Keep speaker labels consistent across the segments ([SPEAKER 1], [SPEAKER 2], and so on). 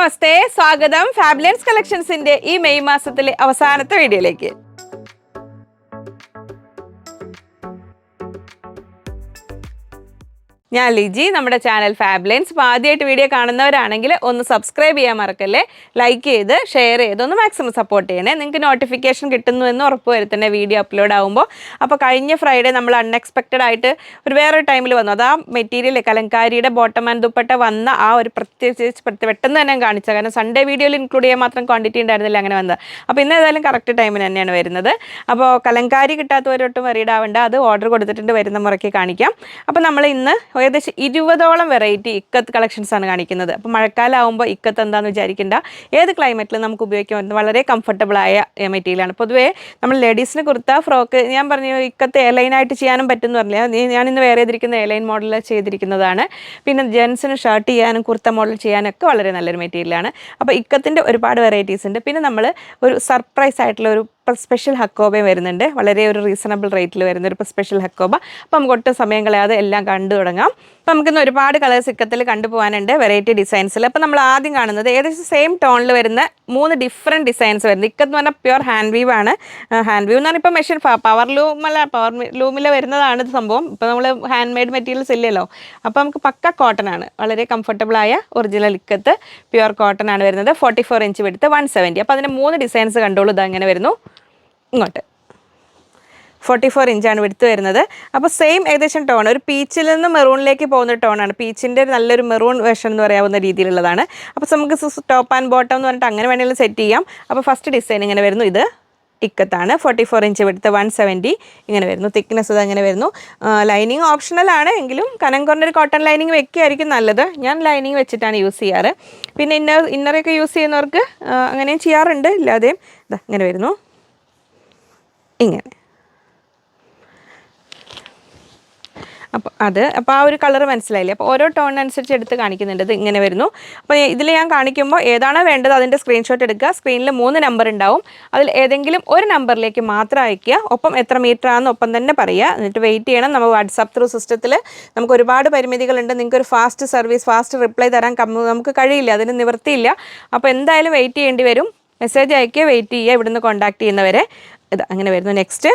[SPEAKER 1] നമസ്തേ. സ്വാഗതം. ഫാബുലൻസ് കളക്ഷൻസിന്റെ ഈ മെയ് മാസത്തിലെ അവസാനത്തെ വീഡിയോയിലേക്ക്. ഞാൻ ലിജി നമ്മുടെ ചാനൽ ഫാബ്ലൈൻസ്. അപ്പോൾ ആദ്യമായിട്ട് വീഡിയോ കാണുന്നവരാണെങ്കിൽ ഒന്ന് സബ്സ്ക്രൈബ് ചെയ്യാൻ മറക്കല്ലേ? ലൈക്ക് ചെയ്ത് ഷെയർ ചെയ്ത് ഒന്ന് മാക്സിമം സപ്പോർട്ട് ചെയ്യണേ. നിങ്ങൾക്ക് നോട്ടിഫിക്കേഷൻ കിട്ടുന്നു എന്ന് ഉറപ്പ് വരുത്തണേ വീഡിയോ അപ്ലോഡ് ആകുമ്പോൾ അപ്പോൾ കഴിഞ്ഞ ഫ്രൈഡേ നമ്മൾ അൺഎക്സ്പെക്റ്റഡ് ആയിട്ട് ഒരു വേറൊരു ടൈമിൽ വന്നു. അത് ആ മെറ്റീരിയൽ കലങ്കാരിയുടെ ബോട്ടം ആൻഡ് ദുപ്പട്ട വന്ന ആ ഒരു പ്രത്യേകിച്ച് പ്രത്യേക പെട്ടെന്ന് തന്നെ ഞാൻ കാണിച്ചത്. കാരണം സൺഡേ വീഡിയോയിൽ ഇൻക്ലൂഡ് ചെയ്യാൻ മാത്രം ക്വാണ്ടിറ്റി ഉണ്ടായിരുന്നില്ല അങ്ങനെ വന്നത്. അപ്പോൾ ഇന്ന് ഏതായാലും കറക്റ്റ് ടൈമിന് തന്നെയാണ് വരുന്നത്. അപ്പോൾ കലങ്കാരി കിട്ടാത്തവരൊട്ടും വറീഡ് അത് ഓർഡർ കൊടുത്തിട്ടുണ്ട് വരുന്ന മുറയ്ക്ക് കാണിക്കാം. അപ്പോൾ നമ്മൾ ഇന്ന് ഏകദേശം ഇരുപതോളം വെറൈറ്റി ഇക്കത്ത് കളക്ഷൻസ് ആണ് കാണിക്കുന്നത്. അപ്പോൾ മഴക്കാലം ആകുമ്പോൾ ഇക്കത്ത് എന്താണെന്ന് വിചാരിക്കേണ്ട. ഏത് ക്ലൈമറ്റിലും നമുക്ക് ഉപയോഗിക്കാൻ പറ്റുന്ന വളരെ കംഫർട്ടബിൾ ആയ മെറ്റീരിയലാണ് പൊതുവേ നമ്മൾ ലേഡീസിന് കുർത്ത ഫ്രോക്ക് ഞാൻ പറഞ്ഞു ഇക്കത്ത് എയർലൈനായിട്ട് ചെയ്യാനും പറ്റുമെന്ന് പറഞ്ഞില്ല? ഞാൻ ഇന്ന് വേറെ ചെയ്തിരിക്കുന്ന എയർലൈൻ മോഡൽ ചെയ്തിരിക്കുന്നതാണ്. പിന്നെ ജെൻസിന് ഷർട്ട് ചെയ്യാനും കുർത്ത മോഡൽ ചെയ്യാനൊക്കെ വളരെ നല്ലൊരു മെറ്റീരിയലാണ് അപ്പോൾ ഇക്കത്തിന്റെ ഒരുപാട് വെറൈറ്റീസ് ഉണ്ട്. പിന്നെ നമ്മൾ ഒരു സർപ്രൈസ് ആയിട്ടുള്ള ഒരു സ്പെഷ്യൽ ഹക്കോബയും വരുന്നുണ്ട്. വളരെ ഒരു റീസണബിൾ റേറ്റിൽ വരുന്ന ഒരു സ്പെഷ്യൽ ഹക്കോബ. അപ്പോൾ നമുക്ക് ഒട്ടും സമയം കളയാതെ എല്ലാം കണ്ടു തുടങ്ങാം. അപ്പോൾ നമുക്കിന്ന് ഒരുപാട് കളേഴ്സ് ഇക്കത്തിൽ കണ്ടുപോകാനുണ്ട് വെറൈറ്റി ഡിസൈൻസിൽ അപ്പോൾ നമ്മൾ ആദ്യം കാണുന്നത് ഏകദേശം സെയിം ടോണിൽ വരുന്ന മൂന്ന് ഡിഫറെന്റ് ഡിസൈൻസ് വരുന്നത് ഇക്കത്ത് പറഞ്ഞാൽ പ്യുവർ ഹാൻഡ് വീവ് ആണ്. ഹാൻഡ് വീവ് എന്ന് പറഞ്ഞാൽ ഇപ്പോൾ മെഷീൻ പവർ ലൂം അല്ല പവർ ലൂമിൽ വരുന്നതാണ് ഇത് സംഭവം. ഇപ്പോൾ നമ്മൾ ഹാൻഡ് മെയ്ഡ് മെറ്റീരിയൽസ് ഇല്ലല്ലോ. അപ്പോൾ നമുക്ക് പക്ക കോട്ടൺ ആണ്. വളരെ കംഫർട്ടബിൾ ആയ ഒറിജിനൽ ഇക്കത്ത് പ്യുവർ കോട്ടൺ ആണ് വരുന്നത്. ഫോർട്ടി ഫോർ ഇഞ്ച് എടുത്ത് വൺ സെവന്റി അപ്പോൾ അതിന് മൂന്ന് ഡിസൈൻസ് കണ്ടോളൂ ഇത് അങ്ങനെ വരുന്നു. ഇങ്ങോട്ട്. ഫോർട്ടി ഫോർ ഇഞ്ചാണ് വിടുത്ത് വരുന്നത്. അപ്പോൾ സെയിം ഏകദേശം ടോൺ ഒരു പീച്ചിൽ നിന്ന് മെറൂണിലേക്ക് പോകുന്ന ടോണാണ് പീച്ചിന്റെ നല്ലൊരു മെറൂൺ വേർഷൻ എന്ന് പറയാവുന്ന രീതിയിലുള്ളതാണ്. അപ്പോൾ നമുക്ക് ടോപ്പ് ആൻഡ് ബോട്ടം എന്ന് പറഞ്ഞിട്ട് അങ്ങനെ വേണമെങ്കിലും സെറ്റ് ചെയ്യാം. അപ്പോൾ ഫസ്റ്റ് ഡിസൈൻ ഇങ്ങനെ വരുന്നു. ഇത് ടിക്കത്താണ് ഫോർട്ടി ഫോർ ഇഞ്ച് വിടുത്ത് വൺ സെവന്റി ഇങ്ങനെ വരുന്നു. തിക്നെസ് ഇത് അങ്ങനെ വരുന്നു. ലൈനിങ് ഓപ്ഷണലാണ് എങ്കിലും കനം കൊണ്ടൊരു കോട്ടൺ ലൈനിങ് വെക്കുകയായിരിക്കും നല്ലത്. ഞാൻ ലൈനിങ് വെച്ചിട്ടാണ് യൂസ് ചെയ്യാറ്. പിന്നെ ഇന്നർ ഇന്നറൊക്കെ യൂസ് ചെയ്യുന്നവർക്ക് അങ്ങനെയും ചെയ്യാറുണ്ട്. ഇല്ലാതെയും ഇങ്ങനെ വരുന്നു. ഇങ്ങനെ. അപ്പോൾ അത് അപ്പോൾ ആ ഒരു കളർ മനസ്സിലായില്ലേ? അപ്പോൾ ഓരോ ടോൺ അനുസരിച്ച് എടുത്ത് കാണിക്കുന്നുണ്ട്. ഇത് ഇങ്ങനെ വരുന്നു. അപ്പോൾ ഇതിൽ ഞാൻ കാണിക്കുമ്പോൾ ഏതാണോ വേണ്ടത് അതിന്റെ സ്ക്രീൻഷോട്ട് എടുക്കുക. സ്ക്രീനിൽ മൂന്ന് നമ്പർ ഉണ്ടാവും. അതിൽ ഏതെങ്കിലും ഒരു നമ്പറിലേക്ക് മാത്രം അയക്കുക ഒപ്പം എത്ര മീറ്റർ ആണെന്ന് ഒപ്പം തന്നെ പറയുക. എന്നിട്ട് വെയിറ്റ് ചെയ്യണം. നമ്മൾ വാട്സാപ്പ് ത്രൂ സിസ്റ്റത്തിൽ നമുക്ക് ഒരുപാട് പരിമിതികളുണ്ട്. നിങ്ങൾക്ക് ഒരു ഫാസ്റ്റ് സർവീസ് ഫാസ്റ്റ് റിപ്ലൈ തരാൻ നമുക്ക് കഴിയില്ല. അതിന് നിവൃത്തിയില്ല. അപ്പോൾ എന്തായാലും വെയിറ്റ് ചെയ്യേണ്ടി വരും. മെസ്സേജ് അയക്കുക വെയിറ്റ് ചെയ്യുക. ഇവിടുന്ന് കോൺടാക്ട് ചെയ്യുന്നവരെ. ഇത് അങ്ങനെ വരുന്നു. നെക്സ്റ്റ്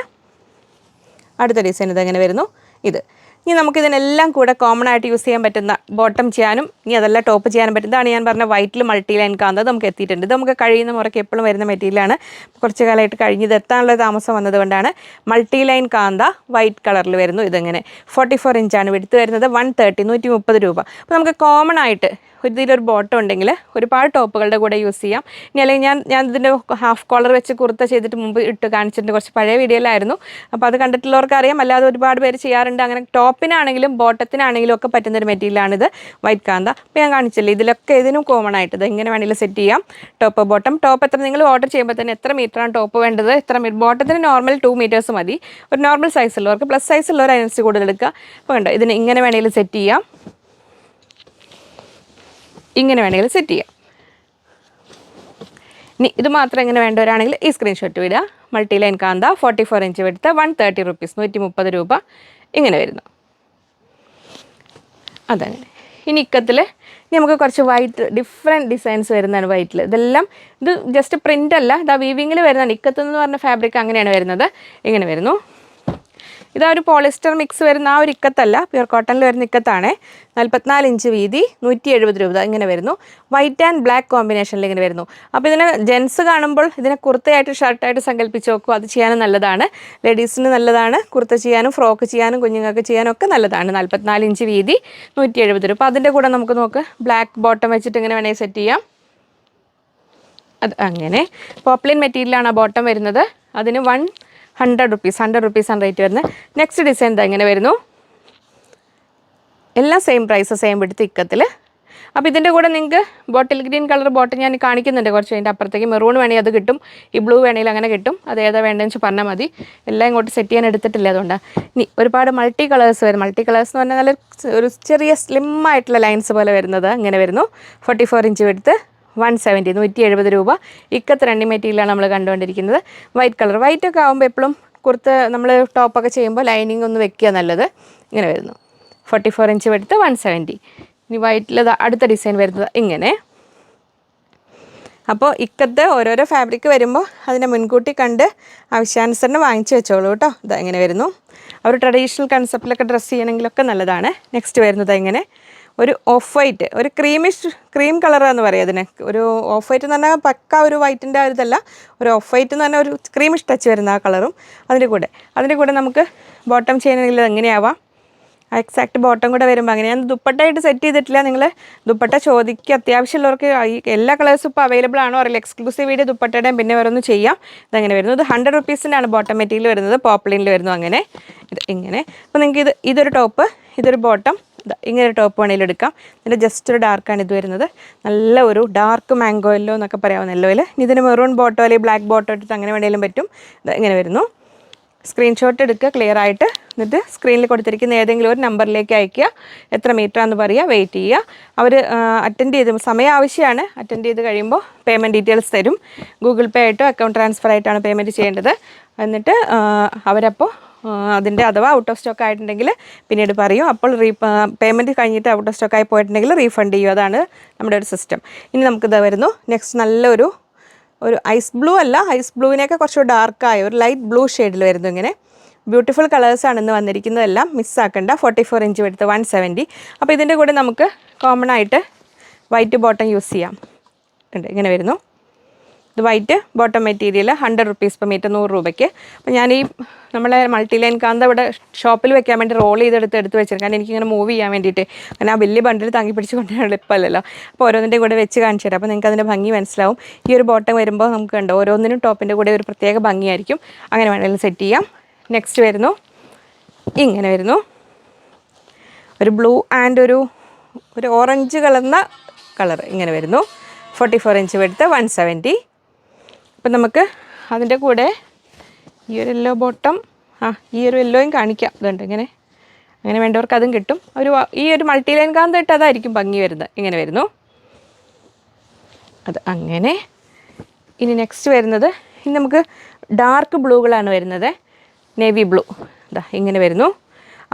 [SPEAKER 1] അടുത്ത ഡിസൈൻ ഇത് അങ്ങനെ വരുന്നു. ഇത്. ഇനി നമുക്ക് ഇതിനെല്ലാം കൂടെ കോമൺ ആയിട്ട് യൂസ് ചെയ്യാൻ പറ്റുന്ന ബോട്ടം ചെയ്യാനും ഇനി അതെല്ലാം ടോപ്പ് ചെയ്യാനും പറ്റും ഇതാണ് ഞാൻ പറഞ്ഞ വൈറ്റിൽ മൾട്ടി ലൈൻ കാണുന്നത് നമുക്ക് എത്തിയിട്ടുണ്ട്. ഇത് നമുക്ക് കഴിയുന്ന മുറയ്ക്ക് എപ്പോഴും വരുന്ന മെറ്റീരിയലാണ് കുറച്ച് കാലമായിട്ട് കഴിഞ്ഞ് ഇത് എത്താനുള്ള താമസം വന്നതുകൊണ്ടാണ് മൾട്ടി ലൈൻ കാന്ത വൈറ്റ് കളറിൽ വരുന്നു ഇതിങ്ങനെ. ഫോർട്ടി ഫോർ ഇഞ്ചാണ് എടുത്ത് വരുന്നത് വൺ തേർട്ടി നൂറ്റി മുപ്പത് രൂപ. അപ്പോൾ നമുക്ക് കോമൺ ആയിട്ട് ഇതിലൊരു ബോട്ടം ഉണ്ടെങ്കിൽ ഒരുപാട് ടോപ്പുകളുടെ കൂടെ യൂസ് ചെയ്യാം. ഇനി അല്ലെങ്കിൽ ഞാൻ ഞാൻ ഇതിന്റെ ഹാഫ് കോളർ വെച്ച് കുർത്ത ചെയ്തിട്ട് മുമ്പ് ഇട്ട് കാണിച്ചിട്ടുണ്ട്. കുറച്ച് പഴയ വീഡിയോയിലായിരുന്നു അപ്പോൾ അത് കണ്ടിട്ടുള്ളവർക്ക് അറിയാം. അല്ലാതെ ഒരുപാട് പേര് ചെയ്യാറുണ്ട്. അങ്ങനെ ടോപ്പിനാണെങ്കിലും ബോട്ടത്തിനാണെങ്കിലും ഒക്കെ പറ്റുന്നൊരു മെറ്റീരിയലാണിത് വൈറ്റ് കാന്ത. അപ്പോൾ ഞാൻ കാണിച്ചില്ലേ ഇതിലൊക്കെ ഇതിനും കോമൺ ആയിട്ട് ഇത് എങ്ങനെ വേണമെങ്കിലും സെറ്റ് ചെയ്യാം. ടോപ്പ് ബോട്ടം ടോപ്പ് എത്ര? നിങ്ങൾ ഓർഡർ ചെയ്യുമ്പോൾ തന്നെ എത്ര മീറ്ററാണ് ടോപ്പ് വേണ്ടത്? എത്ര മീറ്റർ ബോട്ടത്തിന് നോർമൽ ടു മീറ്റേഴ്സ് മതി. ഒരു നോർമൽ സൈസ് ഉള്ളവർക്ക് പ്ലസ് സൈസ് ഉള്ളവർ അതിനനുസരിച്ച് കൂടുതൽ എടുക്കുക. അപ്പോൾ കണ്ടോ ഇതിന് ഇങ്ങനെ വേണമെങ്കിലും സെറ്റ് ചെയ്യാം. ഇങ്ങനെ വേണമെങ്കിൽ സെറ്റ് ചെയ്യാം. ഇനി ഇത് മാത്രം എങ്ങനെ വേണ്ടവരാണെങ്കിൽ ഈ സ്ക്രീൻഷോട്ട് വിടുക multi line kantha forty four inch എടുത്ത് വൺ തേർട്ടി റുപ്പീസ് നൂറ്റി മുപ്പത് രൂപ ഇങ്ങനെ വരുന്നു. അതങ്ങനെ. ഇനി ഇക്കത്തിൽ നമുക്ക് കുറച്ച് വൈറ്റ് ഡിഫറെന്റ് ഡിസൈൻസ് വരുന്നതാണ് വൈറ്റിൽ ഇതെല്ലാം ഇത് ജസ്റ്റ് പ്രിന്റ് അല്ല ഇതാ വീവിങ്ങിൽ വരുന്നതാണ്. ഇക്കത്ത് എന്ന് പറഞ്ഞ ഫാബ്രിക് അങ്ങനെയാണ് വരുന്നത്. ഇങ്ങനെ വരുന്നു. ഇതാ ഒരു പോളിസ്റ്റർ മിക്സ് വരുന്ന ആ ഒരു ഇക്കത്തല്ല. പ്യുർ കോട്ടണിൽ വരുന്ന ഇക്കത്താണ്. നാൽപ്പത്തിനാല് ഇഞ്ച് വീതി നൂറ്റി എഴുപത് രൂപ ഇങ്ങനെ വരുന്നു. വൈറ്റ് ആൻഡ് ബ്ലാക്ക് കോമ്പിനേഷനിൽ ഇങ്ങനെ വരുന്നു. അപ്പോൾ ഇതിനെ ജെൻസ് കാണുമ്പോൾ ഇതിനെ കുർത്തയായിട്ട് ഷർട്ടായിട്ട് സങ്കല്പിച്ച് നോക്കും. അത് ചെയ്യാനും നല്ലതാണ്. ലേഡീസിന് നല്ലതാണ്. കുർത്ത ചെയ്യാനും ഫ്രോക്ക് ചെയ്യാനും കുഞ്ഞുങ്ങൾക്ക് ചെയ്യാനും ഒക്കെ നല്ലതാണ്. നാൽപ്പത്തിനാല് ഇഞ്ച് വീതി നൂറ്റി എഴുപത് രൂപ. അപ്പോൾ അതിന്റെ കൂടെ നമുക്ക് നോക്ക്. ബ്ലാക്ക് ബോട്ടം വെച്ചിട്ട് ഇങ്ങനെ വേണമെങ്കിൽ സെറ്റ് ചെയ്യാം. അത് അങ്ങനെ. പോപ്ലിൻ മെറ്റീരിയലാണ് ആ ബോട്ടം വരുന്നത്. അതിന് വൺ ഹൺഡ്രഡ് റുപ്പീസ് ഹൺഡ്രഡ് റുപ്പീസാണ് റേറ്റ് വരുന്നത്. നെക്സ്റ്റ് ഡിസൈൻ ഇതാ ഇങ്ങനെ വരുന്നു. എല്ലാം സെയിം പ്രൈസ് സെയിം എടുത്ത് ഇക്കത്തിൽ അപ്പോൾ ഇതിന്റെ കൂടെ നിങ്ങൾക്ക് ബോട്ടിൽ ഗ്രീൻ കളർ ബോട്ടിൽ ഞാൻ കാണിക്കുന്നുണ്ട് കുറച്ച് അതിന്റെ അപ്പുറത്തേക്ക്. മെറൂൺ വേണമെങ്കിൽ അത് കിട്ടും ഈ ബ്ലൂ വേണമെങ്കിൽ അങ്ങനെ കിട്ടും. അത് ഏതാ വേണ്ടതെന്ന് വെച്ചാൽ പറഞ്ഞാൽ മതി. എല്ലാം ഇങ്ങോട്ട് സെറ്റ് ചെയ്യാൻ എടുത്തിട്ടില്ല അതുകൊണ്ട്. ഇനി ഒരുപാട് മൾട്ടി കളേഴ്സ് വരും മൾട്ടി കളേഴ്സ് എന്ന് പറഞ്ഞാൽ നല്ല ഒരു ചെറിയ സ്ലിം ആയിട്ടുള്ള ലൈൻസ് പോലെ വരുന്നത്. ഇങ്ങനെ വരുന്നു. ഫോർട്ടി ഫോർ ഇഞ്ച് എടുത്ത് വൺ സെവന്റി നൂറ്റി എഴുപത് രൂപ. ഇക്കത്ത് റണ്ണിങ് മെറ്റീരിയലാണ് നമ്മൾ കണ്ടുകൊണ്ടിരിക്കുന്നത്. വൈറ്റ് കളർ വൈറ്റ് ഒക്കെ ആകുമ്പോൾ എപ്പോഴും കുർത്ത് നമ്മൾ ടോപ്പൊക്കെ ചെയ്യുമ്പോൾ ലൈനിങ് ഒന്ന് വെക്കുക നല്ലത്. ഇങ്ങനെ വരുന്നു. ഫോർട്ടി ഫോർ ഇഞ്ച് എടുത്ത് വൺ സെവന്റി. ഇനി വൈറ്റിൽ അടുത്ത ഡിസൈൻ വരുന്നത് ഇങ്ങനെ. അപ്പോൾ ഇക്കത്ത് ഓരോരോ ഫാബ്രിക് വരുമ്പോൾ അതിനെ മുൻകൂട്ടി കണ്ട് ആവശ്യാനുസരണം വാങ്ങിച്ചു വെച്ചോളൂ കേട്ടോ. ഇതാ ഇങ്ങനെ വരുന്നു. അവർ ട്രഡീഷണൽ കൺസെപ്റ്റിലൊക്കെ ഡ്രസ്സ് ചെയ്യണമെങ്കിലൊക്കെ നല്ലതാണ്. നെക്സ്റ്റ് വരുന്നത് ഇങ്ങനെ. ഒരു ഓഫ് വൈറ്റ് ഒരു ക്രീമിഷ് ക്രീം കളറാന്ന് പറയാം അതിന്. ഒരു ഓഫ് വൈറ്റ് എന്ന് പറഞ്ഞാൽ പക്ക ഒരു വൈറ്റിന്റെ ആ ഇതല്ല. ഒരു ഓഫ് വൈറ്റ് എന്ന് പറഞ്ഞാൽ ഒരു ക്രീമിഷ് ടച്ച് വരുന്ന ആ കളറും അതിന്റെ കൂടെ. അതിന്റെ കൂടെ നമുക്ക് ബോട്ടം ചെയ്യണമെങ്കിൽ എങ്ങനെയാവാം? എക്സാക്ട് ബോട്ടം കൂടെ വരുമ്പോൾ അങ്ങനെ. ഞാൻ ദുപ്പട്ടയായിട്ട് സെറ്റ് ചെയ്തിട്ടില്ല. നിങ്ങൾ ദുപ്പട്ട ചോദിക്കുക അത്യാവശ്യമുള്ളവർക്ക് ഈ എല്ലാ കളേഴ്സും ഇപ്പോൾ അവൈലബിൾ ആണോ അറിയില്ല. എക്സ്ക്ലൂസീവ് വീഡിയോ ദുപ്പട്ടയുടെയും പിന്നെ വേറൊന്ന് ചെയ്യാം. ഇതങ്ങനെ വരുന്നു. ഇത് ഹൺഡ്രഡ് റുപ്പീസിന്റെയാണ് ബോട്ടം മെറ്റീരിയൽ വരുന്നത്. പോപ്ലിനിൽ വരുന്നു അങ്ങനെ. ഇത് ഇങ്ങനെ. അപ്പോൾ നിങ്ങൾക്ക് ഇത് ഇതൊരു ടോപ്പ് ഇതൊരു ബോട്ടം ഇങ്ങനെ ടോപ്പ് വേണമെങ്കിലും എടുക്കാം. ഇതിന്റെ ജസ്റ്റ് ഒരു ഡാർക്കാണ് ഇത് വരുന്നത്. നല്ല ഒരു ഡാർക്ക് മാംഗോ യെല്ലോ എന്നൊക്കെ പറയാവുന്ന യെല്ലോയിൽ ഇതിന് മെറൂൺ ബോട്ടോ അല്ലെങ്കിൽ ബ്ലാക്ക് ബോട്ടോ ഇട്ടിട്ട് അങ്ങനെ വേണമെങ്കിലും പറ്റും. ഇങ്ങനെ വരുന്നു. സ്ക്രീൻഷോട്ട് എടുക്കുക ക്ലിയർ ആയിട്ട്. എന്നിട്ട് സ്ക്രീനിൽ കൊടുത്തിരിക്കുന്ന ഏതെങ്കിലും ഒരു നമ്പറിലേക്ക് അയക്കുക എത്ര മീറ്റർ ആണെന്ന് പറയുക വെയിറ്റ് ചെയ്യുക. അവർ അറ്റൻഡ് ചെയ്ത് സമയം ആവശ്യമാണ്. അറ്റൻഡ് ചെയ്ത് കഴിയുമ്പോൾ പേയ്മെന്റ് ഡീറ്റെയിൽസ് തരും. ഗൂഗിൾ പേ ആയിട്ടോ അക്കൗണ്ട് ട്രാൻസ്ഫർ ആയിട്ടാണ് പേയ്മെന്റ് ചെയ്യേണ്ടത്. എന്നിട്ട് അവരപ്പോൾ അതിന്റെ അഥവാ ഔട്ട് ഓഫ് സ്റ്റോക്ക് ആയിട്ടുണ്ടെങ്കിൽ പിന്നീട് പറയും. അപ്പോൾ റീ പേയ്മെന്റ് കഴിഞ്ഞിട്ട് ഔട്ട് ഓഫ് സ്റ്റോക്ക് ആയി പോയിട്ടുണ്ടെങ്കിൽ റീഫണ്ട് ചെയ്യും. അതാണ് നമ്മുടെ ഒരു സിസ്റ്റം ഇനി നമുക്കിത് വരുന്നു. നെക്സ്റ്റ് നല്ലൊരു ഒരു ഐസ് ബ്ലൂ അല്ല ഐസ് ബ്ലൂവിനെയൊക്കെ കുറച്ച് ഡാർക്കായ ഒരു ലൈറ്റ് ബ്ലൂ ഷെയ്ഡിൽ വരുന്നു ഇങ്ങനെ. ബ്യൂട്ടിഫുൾ കളേഴ്സാണ് ഇന്ന് വന്നിരിക്കുന്നതെല്ലാം. മിസ്സാക്കണ്ട ഫോർട്ടി ഫോർ ഇഞ്ച് എടുത്ത് വൺ സെവന്റി അപ്പോൾ ഇതിന്റെ കൂടെ നമുക്ക് കോമൺ ആയിട്ട് വൈറ്റ് ബോട്ടം യൂസ് ചെയ്യാം. ഉണ്ട് ഇങ്ങനെ വരുന്നു. ഇത് white bottom material hundred rupees per metre നൂറ് രൂപയ്ക്ക്. അപ്പോൾ ഞാൻ ഈ നമ്മളെ മൾട്ടി ലൈൻ കാന്ത ഇവിടെ ഷോപ്പിൽ വെക്കാൻ വേണ്ടി റോൾ ചെയ്തെടുത്ത് എടുത്ത് വെച്ചിരുന്നു. കാരണം എനിക്കിങ്ങനെ മൂവ് ചെയ്യാൻ വേണ്ടിയിട്ട്. കാരണം ആ വലിയ ബണ്ടിൽ താങ്ങി പിടിച്ച് കൊണ്ടുവരാൻ എളുപ്പമല്ലല്ലോ അപ്പോൾ ഓരോന്നിന്റെ കൂടെ വെച്ച് കാണിച്ചു തരാം. അപ്പോൾ നിങ്ങൾക്ക് അതിന്റെ ഭംഗി മനസ്സിലാവും. ഈ ഒരു ബോട്ടം വരുമ്പോൾ നമുക്ക് കണ്ടോ ഓരോന്നിനും ടോപ്പിന്റെ കൂടെ ഒരു പ്രത്യേക ഭംഗിയായിരിക്കും. അങ്ങനെ വേണമെങ്കിലും സെറ്റ് ചെയ്യാം. നെക്സ്റ്റ് വരുന്നു. ഇങ്ങനെ വരുന്നു. ഒരു ബ്ലൂ ആൻഡ് ഒരു ഒരു ഓറഞ്ച് കലർന്ന കളർ ഇങ്ങനെ വരുന്നു. ഫോർട്ടി ഫോർ ഇഞ്ച് എടുത്ത് വൺ സെവന്റി അപ്പം നമുക്ക് അതിന്റെ കൂടെ ഈ ഒരു യെല്ലോ ബോട്ടം ആ ഈ ഒരു യെല്ലോയും കാണിക്കാം. ഇതുണ്ട് ഇങ്ങനെ. അങ്ങനെ വേണ്ടവർക്ക് അതും കിട്ടും. ഒരു ഈ ഒരു മൾട്ടി ലൈൻ കാന്ത ഇട്ട് അതായിരിക്കും ഭംഗി വരുന്നത്. ഇങ്ങനെ വരുന്നു. അത് അങ്ങനെ. ഇനി നെക്സ്റ്റ് വരുന്നത് ഇനി നമുക്ക് ഡാർക്ക് ബ്ലൂകളാണ് വരുന്നത്. നേവി ബ്ലൂ ഇതാ ഇങ്ങനെ വരുന്നു.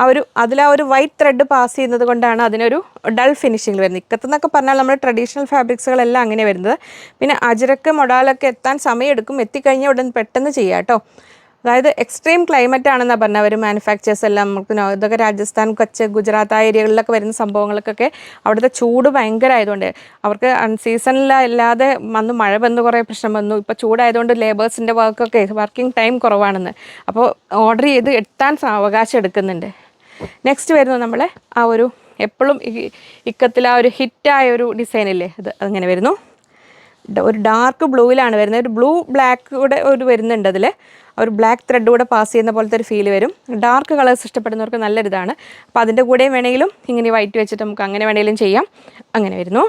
[SPEAKER 1] ആ ഒരു അതിൽ ആ ഒരു വൈറ്റ് ത്രെഡ് പാസ് ചെയ്യുന്നത് കൊണ്ടാണ് അതിനൊരു ഡൾ ഫിനിഷിംഗ് വരുന്നത്. ഇക്കത്തെന്നൊക്കെ പറഞ്ഞാൽ നമ്മുടെ ട്രഡീഷണൽ ഫാബ്രിക്സുകളെല്ലാം അങ്ങനെ വരുന്നത്. പിന്നെ അജരക്ക് മൊഡാലൊക്കെ എത്താൻ സമയമെടുക്കും. എത്തിക്കഴിഞ്ഞാൽ ഉടൻ പെട്ടെന്ന് ചെയ്യാം കേട്ടോ. അതായത് എക്സ്ട്രീം ക്ലൈമറ്റ് ആണെന്നാണ് പറഞ്ഞത് അവർ മാനുഫാക്ചേഴ്സ് എല്ലാം. നമുക്ക് ഇതൊക്കെ രാജസ്ഥാൻ കച്ച് ഗുജറാത്ത് ആ ഏരിയകളിലൊക്കെ വരുന്ന സംഭവങ്ങൾക്കൊക്കെ അവിടുത്തെ ചൂട് ഭയങ്കരമായതുകൊണ്ട് അവർക്ക് അൺസീസണിലല്ലാതെ വന്ന് മഴ വന്ന് കുറേ പ്രശ്നം വന്നു. ഇപ്പോൾ ചൂടായതുകൊണ്ട് ലേബേഴ്സിന്റെ വർക്കൊക്കെ വർക്കിംഗ് ടൈം കുറവാണെന്ന്. അപ്പോൾ ഓർഡർ ചെയ്ത് എത്താൻ അവകാശം എടുക്കുന്നുണ്ട്. നെക്സ്റ്റ് വരുന്നത് നമ്മളെ ആ ഒരു എപ്പോഴും ഇക്കത്തിൽ ആ ഒരു ഹിറ്റായ ഒരു ഡിസൈൻ ഇല്ലേ അത് അങ്ങനെ വരുന്നു. ഒരു ഡാർക്ക് ബ്ലൂവിലാണ് വരുന്നത്. ഒരു ബ്ലൂ ബ്ലാക്ക് കൂടെ ഒരു വരുന്നുണ്ട് അതിൽ ഒരു ബ്ലാക്ക് ത്രെഡ് കൂടെ പാസ് ചെയ്യുന്ന പോലത്തെ ഒരു ഫീൽ വരും. ഡാർക്ക് കളേഴ്സ് ഇഷ്ടപ്പെടുന്നവർക്ക് നല്ലൊരിതാണ് അപ്പോൾ അതിന്റെ കൂടെ വേണമെങ്കിലും ഇങ്ങനെ വൈറ്റ് വെച്ചിട്ട് നമുക്ക് അങ്ങനെ വേണമെങ്കിലും ചെയ്യാം. അങ്ങനെ വരുന്നു.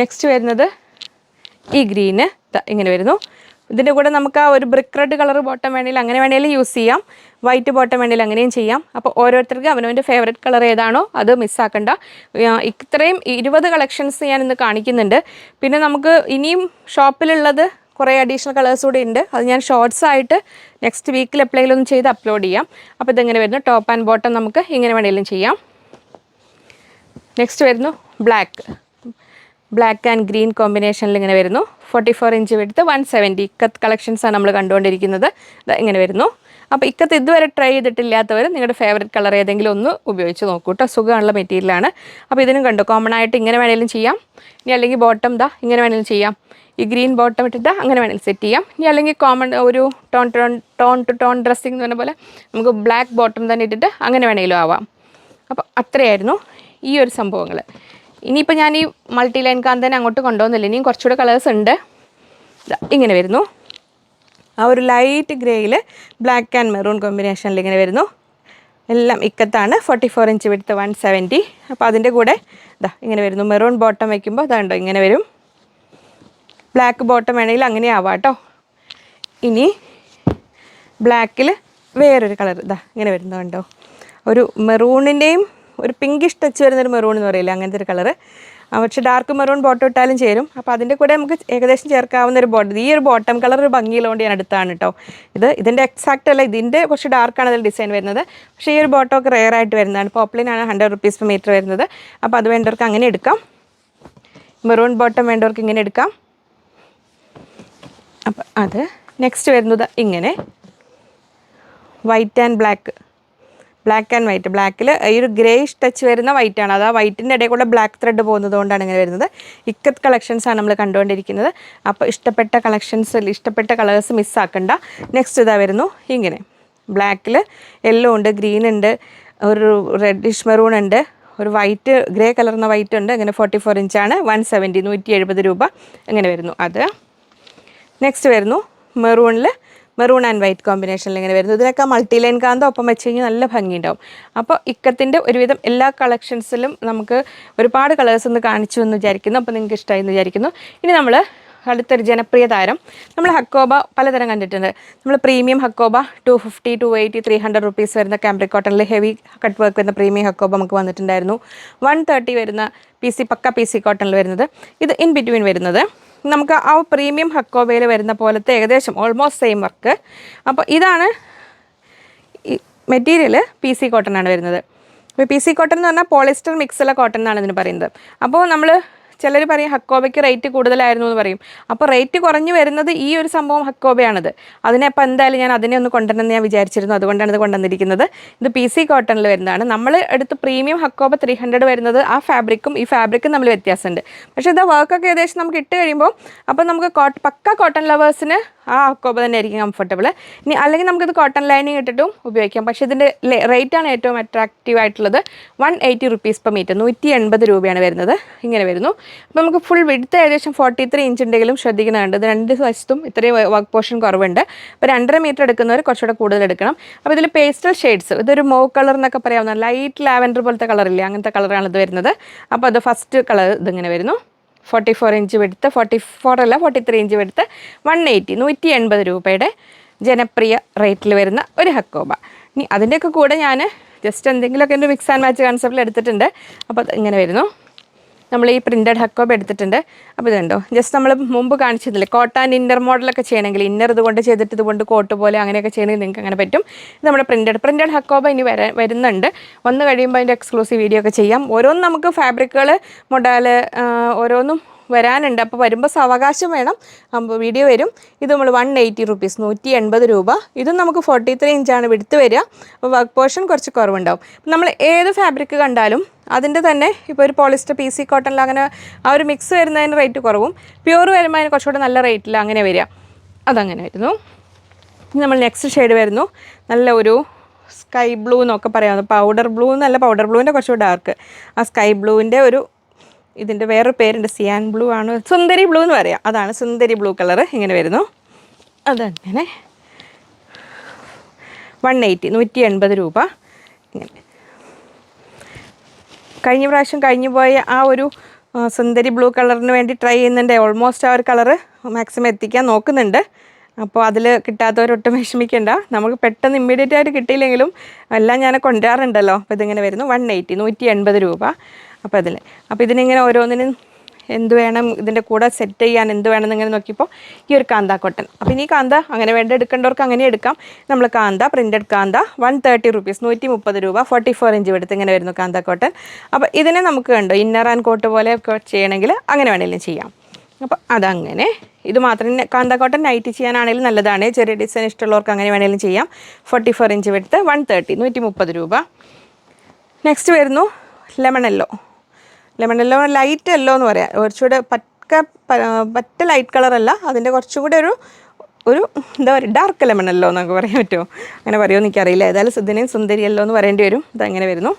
[SPEAKER 1] നെക്സ്റ്റ് വരുന്നത് ഈ ഗ്രീന് ഇങ്ങനെ വരുന്നു. ഇതിന്റെ കൂടെ നമുക്ക് ആ ഒരു ബ്രിക്ക് റെഡ് കളർ ബോട്ടം വേണമെങ്കിൽ അങ്ങനെ വേണമെങ്കിലും യൂസ് ചെയ്യാം. വൈറ്റ് ബോട്ടം വേണമെങ്കിൽ അങ്ങനെയും ചെയ്യാം. അപ്പോൾ ഓരോരുത്തർക്ക് അവനവന്റെ ഫേവറേറ്റ് കളർ ഏതാണോ അത് മിസ്സാക്കണ്ട ഇത്രയും ഇരുപത് കളക്ഷൻസ് ഞാൻ ഇന്ന് കാണിക്കുന്നുണ്ട്. പിന്നെ നമുക്ക് ഇനിയും ഷോപ്പിലുള്ളത് കുറേ അഡീഷണൽ കളേഴ്സ് കൂടി ഉണ്ട്. അത് ഞാൻ ഷോർട്സ് ആയിട്ട് നെക്സ്റ്റ് വീക്കിൽ എപ്പോഴെങ്കിലും ഒന്ന് ചെയ്ത് അപ്ലോഡ് ചെയ്യാം. അപ്പോൾ ഇതെങ്ങനെ വരുന്നു? ടോപ്പ് ആൻഡ് ബോട്ടം നമുക്ക് ഇങ്ങനെ വേണമെങ്കിലും ചെയ്യാം. നെക്സ്റ്റ് വരുന്നു ബ്ലാക്ക് ബ്ലാക്ക് ആൻഡ് ഗ്രീൻ കോമ്പിനേഷനിൽ ഇങ്ങനെ വരുന്നു. ഫോർട്ടി ഫോർ ഇഞ്ച് എടുത്ത് വൺ സെവന്റി ഇക്കത്ത് കളക്ഷൻസാണ് നമ്മൾ കണ്ടുകൊണ്ടിരിക്കുന്നത്. ഇങ്ങനെ വരുന്നു. അപ്പോൾ ഇക്കത്ത് ഇതുവരെ ട്രൈ ചെയ്തിട്ടില്ലാത്തവർ നിങ്ങളുടെ ഫേവറേറ്റ് കളർ ഏതെങ്കിലും ഒന്ന് ഉപയോഗിച്ച് നോക്കൂ കേട്ടോ സുഖമുള്ള മെറ്റീരിയലാണ് അപ്പോൾ ഇതിനും കണ്ടു കോമൺ ആയിട്ട് ഇങ്ങനെ വേണേലും ചെയ്യാം. ഇനി അല്ലെങ്കിൽ ബോട്ടം ദാ ഇങ്ങനെ വേണേലും ചെയ്യാം. ഈ ഗ്രീൻ ബോട്ടം ഇട്ടിട്ട് അങ്ങനെ വേണേലും സെറ്റ് ചെയ്യാം. ഇനി അല്ലെങ്കിൽ കോമൺ ഒരു tone tone tone two tone dressing എന്ന് പറഞ്ഞ പോലെ നമുക്ക് ബ്ലാക്ക് ബോട്ടം തന്നെ ഇട്ടിട്ട് അങ്ങനെ വേണമെങ്കിലും ആവാം. അപ്പോൾ അത്രയായിരുന്നു ഈ ഒരു സംഭവങ്ങൾ ഇനിയിപ്പോൾ ഞാൻ ഈ മൾട്ടി ലൈൻ കാന്തനെ അങ്ങോട്ട് കൊണ്ടുപോകുന്നില്ല. ഇനിയും കുറച്ചുകൂടെ കളേഴ്സ് ഉണ്ട്. ഇങ്ങനെ വരുന്നു. ആ ഒരു ലൈറ്റ് ഗ്രേയിൽ ബ്ലാക്ക് ആൻഡ് മെറൂൺ കോമ്പിനേഷനിൽ ഇങ്ങനെ വരുന്നു. എല്ലാം ഇക്കത്താണ്. ഫോർട്ടി ഫോർ ഇഞ്ച് വിടുത്ത് വൺ സെവന്റി അപ്പോൾ അതിന്റെ കൂടെ ഇതാ ഇങ്ങനെ വരുന്നു. മെറൂൺ ബോട്ടം വയ്ക്കുമ്പോൾ അതാണ്ടോ ഇങ്ങനെ വരും. ബ്ലാക്ക് ബോട്ടം വേണമെങ്കിൽ അങ്ങനെ ആവാം കേട്ടോ. ഇനി ബ്ലാക്കിൽ വേറൊരു കളർ ഇതാ ഇങ്ങനെ വരുന്നുണ്ടോ ഒരു മെറൂണിന്റെയും ഒരു പിങ്കിഷ് ടച്ച് വരുന്നൊരു മെറൂൺ എന്ന് പറയില്ല അങ്ങനത്തെ ഒരു കളറ് പക്ഷേ ഡാർക്ക് മെറൂൺ ബോട്ടം ഇട്ടാലും ചേരും. അപ്പോൾ അതിന്റെ കൂടെ നമുക്ക് ഏകദേശം ചേർക്കാവുന്ന ഒരു ബോട്ടം ഈ ഒരു ബോട്ടം കളർ ഒരു ഭംഗിയുള്ളതുകൊണ്ട് ഞാൻ എടുത്താണ് കേട്ടോ ഇത് ഇതിന്റെ എക്സാക്റ്റ് അല്ല ഇതിന്റെ കുറച്ച് ഡാർക്കാണ് അതിൽ ഡിസൈൻ വരുന്നത്. പക്ഷേ ഈ ഒരു ബോട്ടം ഒക്കെ റെയർ ആയിട്ട് വരുന്നതാണ്. പോപ്ലിനാണ് ഹൺഡ്രഡ് റുപ്പീസ് പെർ മീറ്റർ വരുന്നത്. അപ്പോൾ അത് വേണ്ടവർക്ക് അങ്ങനെ എടുക്കാം. മെറൂൺ ബോട്ടം വേണ്ടവർക്ക് ഇങ്ങനെ എടുക്കാം. അപ്പം അത് നെക്സ്റ്റ് വരുന്നത് ഇങ്ങനെ. White and black black and white ബ്ലാക്കിൽ ഈ ഒരു ഗ്രേഷ് ടച്ച് വരുന്ന വൈറ്റ് ആണ്. അത് ആ വൈറ്റിന്റെ ഇടയിൽ കൂടെ ബ്ലാക്ക് ത്രെഡ് പോകുന്നത് കൊണ്ടാണ് ഇങ്ങനെ വരുന്നത്. ഇക്കത്ത് കളക്ഷൻസാണ് നമ്മൾ കണ്ടുകൊണ്ടിരിക്കുന്നത്. അപ്പോൾ ഇഷ്ടപ്പെട്ട കളക്ഷൻസ് ഇഷ്ടപ്പെട്ട കളേഴ്സ് മിസ്സാക്കണ്ട നെക്സ്റ്റ് ഇതാ വരുന്നു. ഇങ്ങനെ. ബ്ലാക്കിൽ യെല്ലോ ഉണ്ട് ഗ്രീൻ ഉണ്ട് ഒരു റെഡിഷ് മെറൂൺ ഉണ്ട് ഒരു വൈറ്റ് ഗ്രേ കളർന്ന വൈറ്റ് ഉണ്ട്. അങ്ങനെ ഫോർട്ടി ഫോർ ഇഞ്ചാണ് വൺ സെവന്റി നൂറ്റി എഴുപത് രൂപ. ഇങ്ങനെ വരുന്നു. അത്. നെക്സ്റ്റ് വരുന്നു. മെറൂണിൽ മെറൂൺ ആൻഡ് വൈറ്റ് കോമ്പിനേഷനിൽ ഇങ്ങനെ വരുന്നു. ഇതിനൊക്കെ മൾട്ടി ലൈൻ കാന്തം ഒപ്പം വെച്ച് കഴിഞ്ഞാൽ നല്ല ഭംഗിയുണ്ടാവും. അപ്പോൾ ഇക്കത്തിന്റെ ഒരുവിധം എല്ലാ കളക്ഷൻസിലും നമുക്ക് ഒരുപാട് കളേഴ്സ് ഒന്ന് കാണിച്ചു എന്ന് വിചാരിക്കുന്നു. അപ്പോൾ നിങ്ങൾക്ക് ഇഷ്ടമായി എന്ന് വിചാരിക്കുന്നു. ഇനി നമ്മൾ അടുത്തൊരു ജനപ്രിയ താരം. നമ്മൾ ഹക്കോബ പലതരം കണ്ടിട്ടുണ്ട്. നമ്മൾ premium hakoba two fifty two eighty three hundred rupees വരുന്ന ക്യാമ്പ്രിക് കോട്ടണിൽ ഹെവി കട്ട് വർക്ക് വരുന്ന പ്രീമിയം ഹക്കോബ നമുക്ക് വന്നിട്ടുണ്ടായിരുന്നു. വൺ തേർട്ടി വരുന്ന പി സി പക്ക പി സി കോട്ടണിൽ വരുന്നത്. ഇത് ഇൻ ബിറ്റ്വീൻ വരുന്നത്. നമുക്ക് ആ പ്രീമിയം ഹക്കോവയിൽ വരുന്ന പോലത്തെ ഏകദേശം ഓൾമോസ്റ്റ് സെയിം വർക്ക് അപ്പോൾ ഇതാണ് മെറ്റീരിയൽ പി സി കോട്ടൺ ആണ് വരുന്നത്. അപ്പോൾ പി സി കോട്ടൺ എന്ന് പറഞ്ഞാൽ പോളിസ്റ്റർ മിക്സുള്ള കോട്ടൺ എന്നാണ് ഇതിന് പറയുന്നത്. അപ്പോൾ നമ്മൾ ചിലർ പറയും ഹക്കോബയ്ക്ക് റേറ്റ് കൂടുതലായിരുന്നു എന്ന് പറയും. അപ്പോൾ റേറ്റ് കുറഞ്ഞു വരുന്നത് ഈ ഒരു സംഭവം ഹക്കോബയാണത്. അതിനെ അപ്പോൾ എന്തായാലും ഞാൻ അതിനെ ഒന്ന് കൊണ്ടുവരണമെന്ന് ഞാൻ വിചാരിച്ചിരുന്നു. അതുകൊണ്ടാണ് ഇത് കൊണ്ടുവന്നിരിക്കുന്നത്. ഇത് പി സി കോട്ടണിൽ വരുന്നതാണ്. നമ്മൾ എടുത്ത് പ്രീമിയം ഹക്കോബ ത്രീ ഹൺഡ്രഡ് വരുന്നത് ആ ഫാബ്രിക്കും ഈ ഫാബ്രിക്കും തമ്മിൽ വ്യത്യാസമുണ്ട്. പക്ഷേ ഇത് വർക്കൊക്കെ ഏകദേശം നമുക്ക് ഇട്ട് കഴിയുമ്പോൾ അപ്പോൾ നമുക്ക് കോട്ട് പക്ക കോട്ടൺ ലവേഴ്സിന് ആ ഹക്കോബ തന്നെ ആയിരിക്കും കംഫർട്ടബിൾ ഇനി അല്ലെങ്കിൽ നമുക്കിത് കോട്ടൺ ലൈനിങ് ഇട്ടിട്ടും ഉപയോഗിക്കാം. പക്ഷേ ഇതിന്റെ റേറ്റാണ് ഏറ്റവും അട്രാക്റ്റീവ് ആയിട്ടുള്ളത് one eighty rupees per metre നൂറ്റി എൺപത് രൂപയാണ് വരുന്നത്. ഇങ്ങനെ വരുന്നു. അപ്പോൾ നമുക്ക് ഫുൾ വിടുത്ത് ഏകദേശം ഫോർട്ടി ത്രീ ഇഞ്ച് ഉണ്ടെങ്കിലും ശ്രദ്ധിക്കുന്നുണ്ട്. ഇത് രണ്ട് വശത്തും ഇത്രയും വർക്ക് പോർഷൻ കുറവുണ്ട്. അപ്പോൾ രണ്ടര മീറ്റർ എടുക്കുന്നവർ കുറച്ചുകൂടെ കൂടുതൽ എടുക്കണം. അപ്പോൾ ഇതിൽ പേസ്റ്റൽ ഷെയ്ഡ്സ് ഇതൊരു മോ കളർ എന്നൊക്കെ പറയാവുന്ന ലൈറ്റ് ലാവൻഡർ പോലത്തെ കളറില്ലേ അങ്ങനത്തെ കളറാണ് ഇത് വരുന്നത്. അപ്പോൾ അത് ഫസ്റ്റ് കളർ ഇതിങ്ങനെ വരുന്നു. ഫോർട്ടി ഫോർ ഇഞ്ച് വെടുത്ത് ഫോർട്ടി ഫോർ അല്ല ഫോർട്ടി ത്രീ ഇഞ്ച് വെടുത്ത് വൺ എയ്റ്റി നൂറ്റി എൺപത് രൂപയുടെ ജനപ്രിയ റേറ്റിൽ വരുന്ന ഒരു ഹക്കോബ. ഇനി അതിന്റെയൊക്കെ കൂടെ ഞാൻ ജസ്റ്റ് എന്തെങ്കിലുമൊക്കെ എന്റെ മിക്സ് ആൻഡ് മാച്ച് കൺസെപ്റ്റിൽ എടുത്തിട്ടുണ്ട്. അപ്പോൾ ഇങ്ങനെ വരുന്നു. നമ്മൾ ഈ പ്രിന്റഡ് ഹക്കോബ് എടുത്തിട്ടുണ്ട്. അപ്പോൾ ഇതുണ്ടോ? ജസ്റ്റ് നമ്മൾ മുമ്പ് കാണിച്ചതില്ലേ കോട്ടാൻ ഇന്നർ മോഡലൊക്കെ ചെയ്യണമെങ്കിൽ ഇന്നർ ഇതുകൊണ്ട് ചെയ്തിട്ട് ഇതുകൊണ്ട് കോട്ട് പോലെ അങ്ങനെയൊക്കെ ചെയ്യണമെങ്കിൽ നിങ്ങൾക്ക് അങ്ങനെ പറ്റും. ഇത് നമ്മുടെ പ്രിന്റഡ് പ്രിന്റഡ് ഹക്കോബ ഇനി വരാൻ വരുന്നുണ്ട്. വന്ന് കഴിയുമ്പോൾ അതിന്റെ എക്സ്ക്ലൂസീവ് വീഡിയോ ഒക്കെ ചെയ്യാം. ഓരോന്നും നമുക്ക് ഫാബ്രിക്കുകൾ മൊഡാൽ ഓരോന്നും വരാനുണ്ട്. അപ്പോൾ വരുമ്പോൾ സാവകാശം വേണം. അപ്പോൾ വീഡിയോ വരും. ഇത് നമ്മൾ വൺ എയ്റ്റി റുപ്പീസ് നൂറ്റി എൺപത് രൂപ. ഇതും നമുക്ക് ഫോർട്ടി ത്രീ ഇഞ്ചാണ് വിടുത്ത് വരിക. അപ്പോൾ വർക്ക് പോർഷൻ കുറച്ച് കുറവുണ്ടാവും. നമ്മൾ ഏത് ഫാബ്രിക് കണ്ടാലും അതിന്റെ തന്നെ ഇപ്പോൾ ഒരു പോളിസ്റ്റർ പി സി കോട്ടണിൽ അങ്ങനെ ആ ഒരു മിക്സ് വരുന്നതിന് റേറ്റ് കുറവും. പ്യൂർ വരുമ്പോൾ അതിന് കുറച്ചുകൂടെ നല്ല റേറ്റിൽ അങ്ങനെ വരിക. അതങ്ങനെ വരുന്നു. നമ്മൾ നെക്സ്റ്റ് ഷെയ്ഡ് വരുന്നു. നല്ല ഒരു സ്കൈ ബ്ലൂ എന്നൊക്കെ പറയാം. പൗഡർ ബ്ലൂ എന്നല്ല പൗഡർ ബ്ലൂവിന്റെ കുറച്ചുകൂടെ ഡാർക്ക് ആ സ്കൈ ബ്ലൂവിന്റെ ഒരു ഇതിന്റെ വേറൊരു പേരുണ്ട് സിയാൻ ബ്ലൂ ആണ്. സുന്ദരി ബ്ലൂ എന്ന് പറയാം. അതാണ് സുന്ദരി ബ്ലൂ കളർ ഇങ്ങനെ വരുന്നു. അതങ്ങനെ. വൺ എയ്റ്റി നൂറ്റി എൺപത് രൂപ. ഇങ്ങനെ. കഴിഞ്ഞ പ്രാവശ്യം കഴിഞ്ഞു പോയ ആ ഒരു സുന്ദരി ബ്ലൂ കളറിന് വേണ്ടി ട്രൈ ചെയ്യുന്നുണ്ട്. ഓൾമോസ്റ്റ് ആ ഒരു കളറ് മാക്സിമം എത്തിക്കാൻ നോക്കുന്നുണ്ട്. അപ്പോൾ അതിൽ കിട്ടാത്തവരൊട്ടും വിഷമിക്കേണ്ട. നമുക്ക് പെട്ടെന്ന് ഇമ്മീഡിയറ്റ് ആയിട്ട് കിട്ടിയില്ലെങ്കിലും എല്ലാം ഞാൻ കൊണ്ടുവരാറുണ്ടല്ലോ. അപ്പോൾ ഇതിങ്ങനെ വരുന്നു. വൺ എയ്റ്റി നൂറ്റി എൺപത് രൂപ. അപ്പോൾ അതിൽ അപ്പോൾ ഇതിനിങ്ങനെ ഓരോന്നിനും എന്ത് വേണം ഇതിന്റെ കൂടെ സെറ്റ് ചെയ്യാൻ എന്ത് വേണം എന്നിങ്ങനെ നോക്കിയപ്പോൾ ഈ ഒരു കാന്ത കോട്ടൺ അപ്പോൾ ഇനി കാന്ത അങ്ങനെ വേണ്ട എടുക്കേണ്ടവർക്ക് അങ്ങനെ എടുക്കാം. നമ്മൾ kantha printed kantha one thirty rupees നൂറ്റി മുപ്പത് രൂപ ഫോർട്ടി ഫോർ ഇഞ്ച് എടുത്ത് ഇങ്ങനെ വരുന്നു കാന്ത കോട്ടൺ അപ്പോൾ ഇതിനെ നമുക്ക് കണ്ടോ ഇന്നർ ആൻഡ് കോട്ട് പോലെ ചെയ്യണമെങ്കിൽ അങ്ങനെ വേണമെങ്കിലും ചെയ്യാം. അപ്പോൾ അതങ്ങനെ. ഇത് മാത്രം കാന്ത കോട്ടൺ നൈറ്റ് ചെയ്യാനാണെങ്കിലും നല്ലതാണ്. ചെറിയ ഡിസൈൻ ഇഷ്ടമുള്ളവർക്ക് അങ്ങനെ വേണമെങ്കിലും ചെയ്യാം. ഫോർട്ടി ഫോർ ഇഞ്ച് എടുത്ത് വൺ തേർട്ടി നൂറ്റി മുപ്പത് രൂപ. നെക്സ്റ്റ് വരുന്നു lemon yellow lemon yellow light yellow എന്ന് പറയാം. കുറച്ചുകൂടെ പക്ക പ- പറ്റ ലൈറ്റ് കളറല്ല അതിന്റെ കുറച്ചും കൂടെ ഒരു ഒരു എന്താ പറയുക ഡാർക്ക് ലെമൺ യെല്ലോ എന്നൊക്കെ പറയാൻ പറ്റുമോ? അങ്ങനെ പറയുമോ എനിക്കറിയില്ല. ഏതായാലും സുന്ദരിയും സുന്ദരി യെല്ലോ എന്ന് പറയേണ്ടി വരും. ഇതങ്ങനെ വരുന്നു.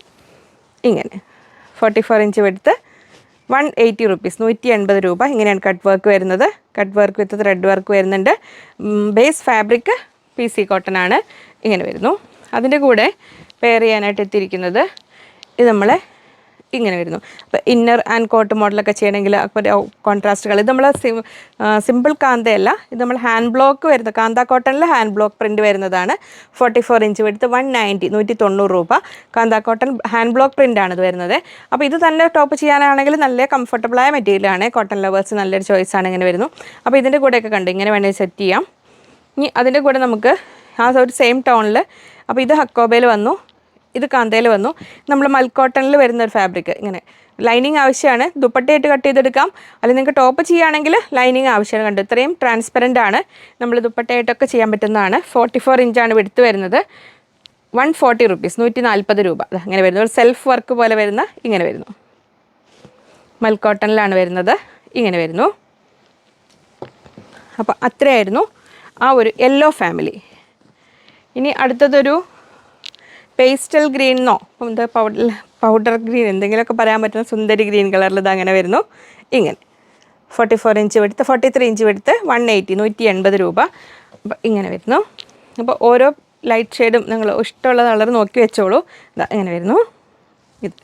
[SPEAKER 1] ഇങ്ങനെ. ഫോർട്ടി ഫോർ ഇഞ്ച് എടുത്ത് വൺ എയ്റ്റി റുപ്പീസ് നൂറ്റി എൺപത് രൂപ. ഇങ്ങനെയാണ് കട്ട് വർക്ക് വരുന്നത്. Cut work with thread work വരുന്നുണ്ട്. Base fabric P C cotton ആണ്. ഇങ്ങനെ വരുന്നു. അതിന്റെ കൂടെ പെയർ ചെയ്യാനായിട്ട് എത്തിയിരിക്കുന്നത് ഇത് നമ്മളെ ഇങ്ങനെ വരുന്നു. അപ്പോൾ ഇന്നർ ആൻഡ് കോട്ട് മോഡലൊക്കെ ചെയ്യണമെങ്കിൽ കോൺട്രാസ്റ്റുകൾ ഇത് നമ്മൾ സിമ്പിൾ കാന്തയല്ല. ഇത് നമ്മൾ ഹാൻഡ് ബ്ലോക്ക് വരുന്ന കാന്ത കോട്ടണിൽ ഹാൻഡ് ബ്ലോക്ക് പ്രിന്റ് വരുന്നതാണ്. ഫോർട്ടി ഫോർ ഇഞ്ച് എടുത്ത് വൺ നയന്റി നൂറ്റി തൊണ്ണൂറ് രൂപ. Kantha cotton hand block print ആണ് ഇത് വരുന്നത്. അപ്പോൾ ഇത് തന്നെ ടോപ്പ് ചെയ്യാനാണെങ്കിൽ നല്ല കംഫർട്ടബിളായ മെറ്റീരിയലാണ് കോട്ടൺ ലവേഴ്സ് നല്ലൊരു ചോയ്സാണ് ഇങ്ങനെ വരുന്നു. അപ്പോൾ ഇതിന്റെ കൂടെയൊക്കെ കണ്ട് ഇങ്ങനെ വേണമെങ്കിൽ സെറ്റ് ചെയ്യാം. ഇനി അതിന്റെ കൂടെ നമുക്ക് ആ ഒരു സെയിം ടൗണിൽ അപ്പോൾ ഇത് ഹക്കോബയിൽ വന്നു. ഇത് കാന്തയിൽ വന്നു. നമ്മൾ മൽക്കോട്ടണിൽ വരുന്ന ഒരു ഫാബ്രിക് ഇങ്ങനെ ലൈനിങ് ആവശ്യമാണ്. ദുപ്പട്ടയായിട്ട് കട്ട് ചെയ്തെടുക്കാം. അല്ലെങ്കിൽ നിങ്ങൾക്ക് ടോപ്പ് ചെയ്യുകയാണെങ്കിൽ ലൈനിങ് ആവശ്യമാണ്. കണ്ടു? ഇത്രയും ട്രാൻസ്പെറന്റ് ആണ്. നമ്മൾ ദുപ്പട്ടയായിട്ടൊക്കെ ചെയ്യാൻ പറ്റുന്നതാണ്. ഫോർട്ടി ഫോർ ഇഞ്ചാണ് എടുത്ത് വരുന്നത്. വൺ ഫോർട്ടി റുപ്പീസ് നൂറ്റി നാൽപ്പത് രൂപ അങ്ങനെ വരുന്നു. ഒരു സെൽഫ് വർക്ക് പോലെ വരുന്ന ഇങ്ങനെ വരുന്നു. മൽക്കോട്ടണിലാണ് വരുന്നത്. ഇങ്ങനെ വരുന്നു. അപ്പോൾ അത്രയായിരുന്നു ആ ഒരു യെല്ലോ ഫാമിലി ഇനി അടുത്തതൊരു പേസ്റ്റൽ ഗ്രീൻ എന്നോ? എന്താ പൗഡർ പൗഡർ ഗ്രീൻ എന്തെങ്കിലുമൊക്കെ പറയാൻ പറ്റുന്ന സുന്ദരി ഗ്രീൻ കളറിൽ ഇത് അങ്ങനെ വരുന്നു. ഇങ്ങനെ. ഫോർട്ടി ഫോർ ഇഞ്ച് വെടുത്ത് ഫോർട്ടി ത്രീ ഇഞ്ച് വെടുത്ത് വൺ എയ്റ്റി നൂറ്റി എൺപത് രൂപ. അപ്പോൾ ഇങ്ങനെ വരുന്നു. അപ്പോൾ ഓരോ ലൈറ്റ് ഷെയ്ഡും നിങ്ങൾ ഇഷ്ടമുള്ള കളർ നോക്കി വെച്ചോളൂ. ഇതാ ഇങ്ങനെ വരുന്നു. ഇത്.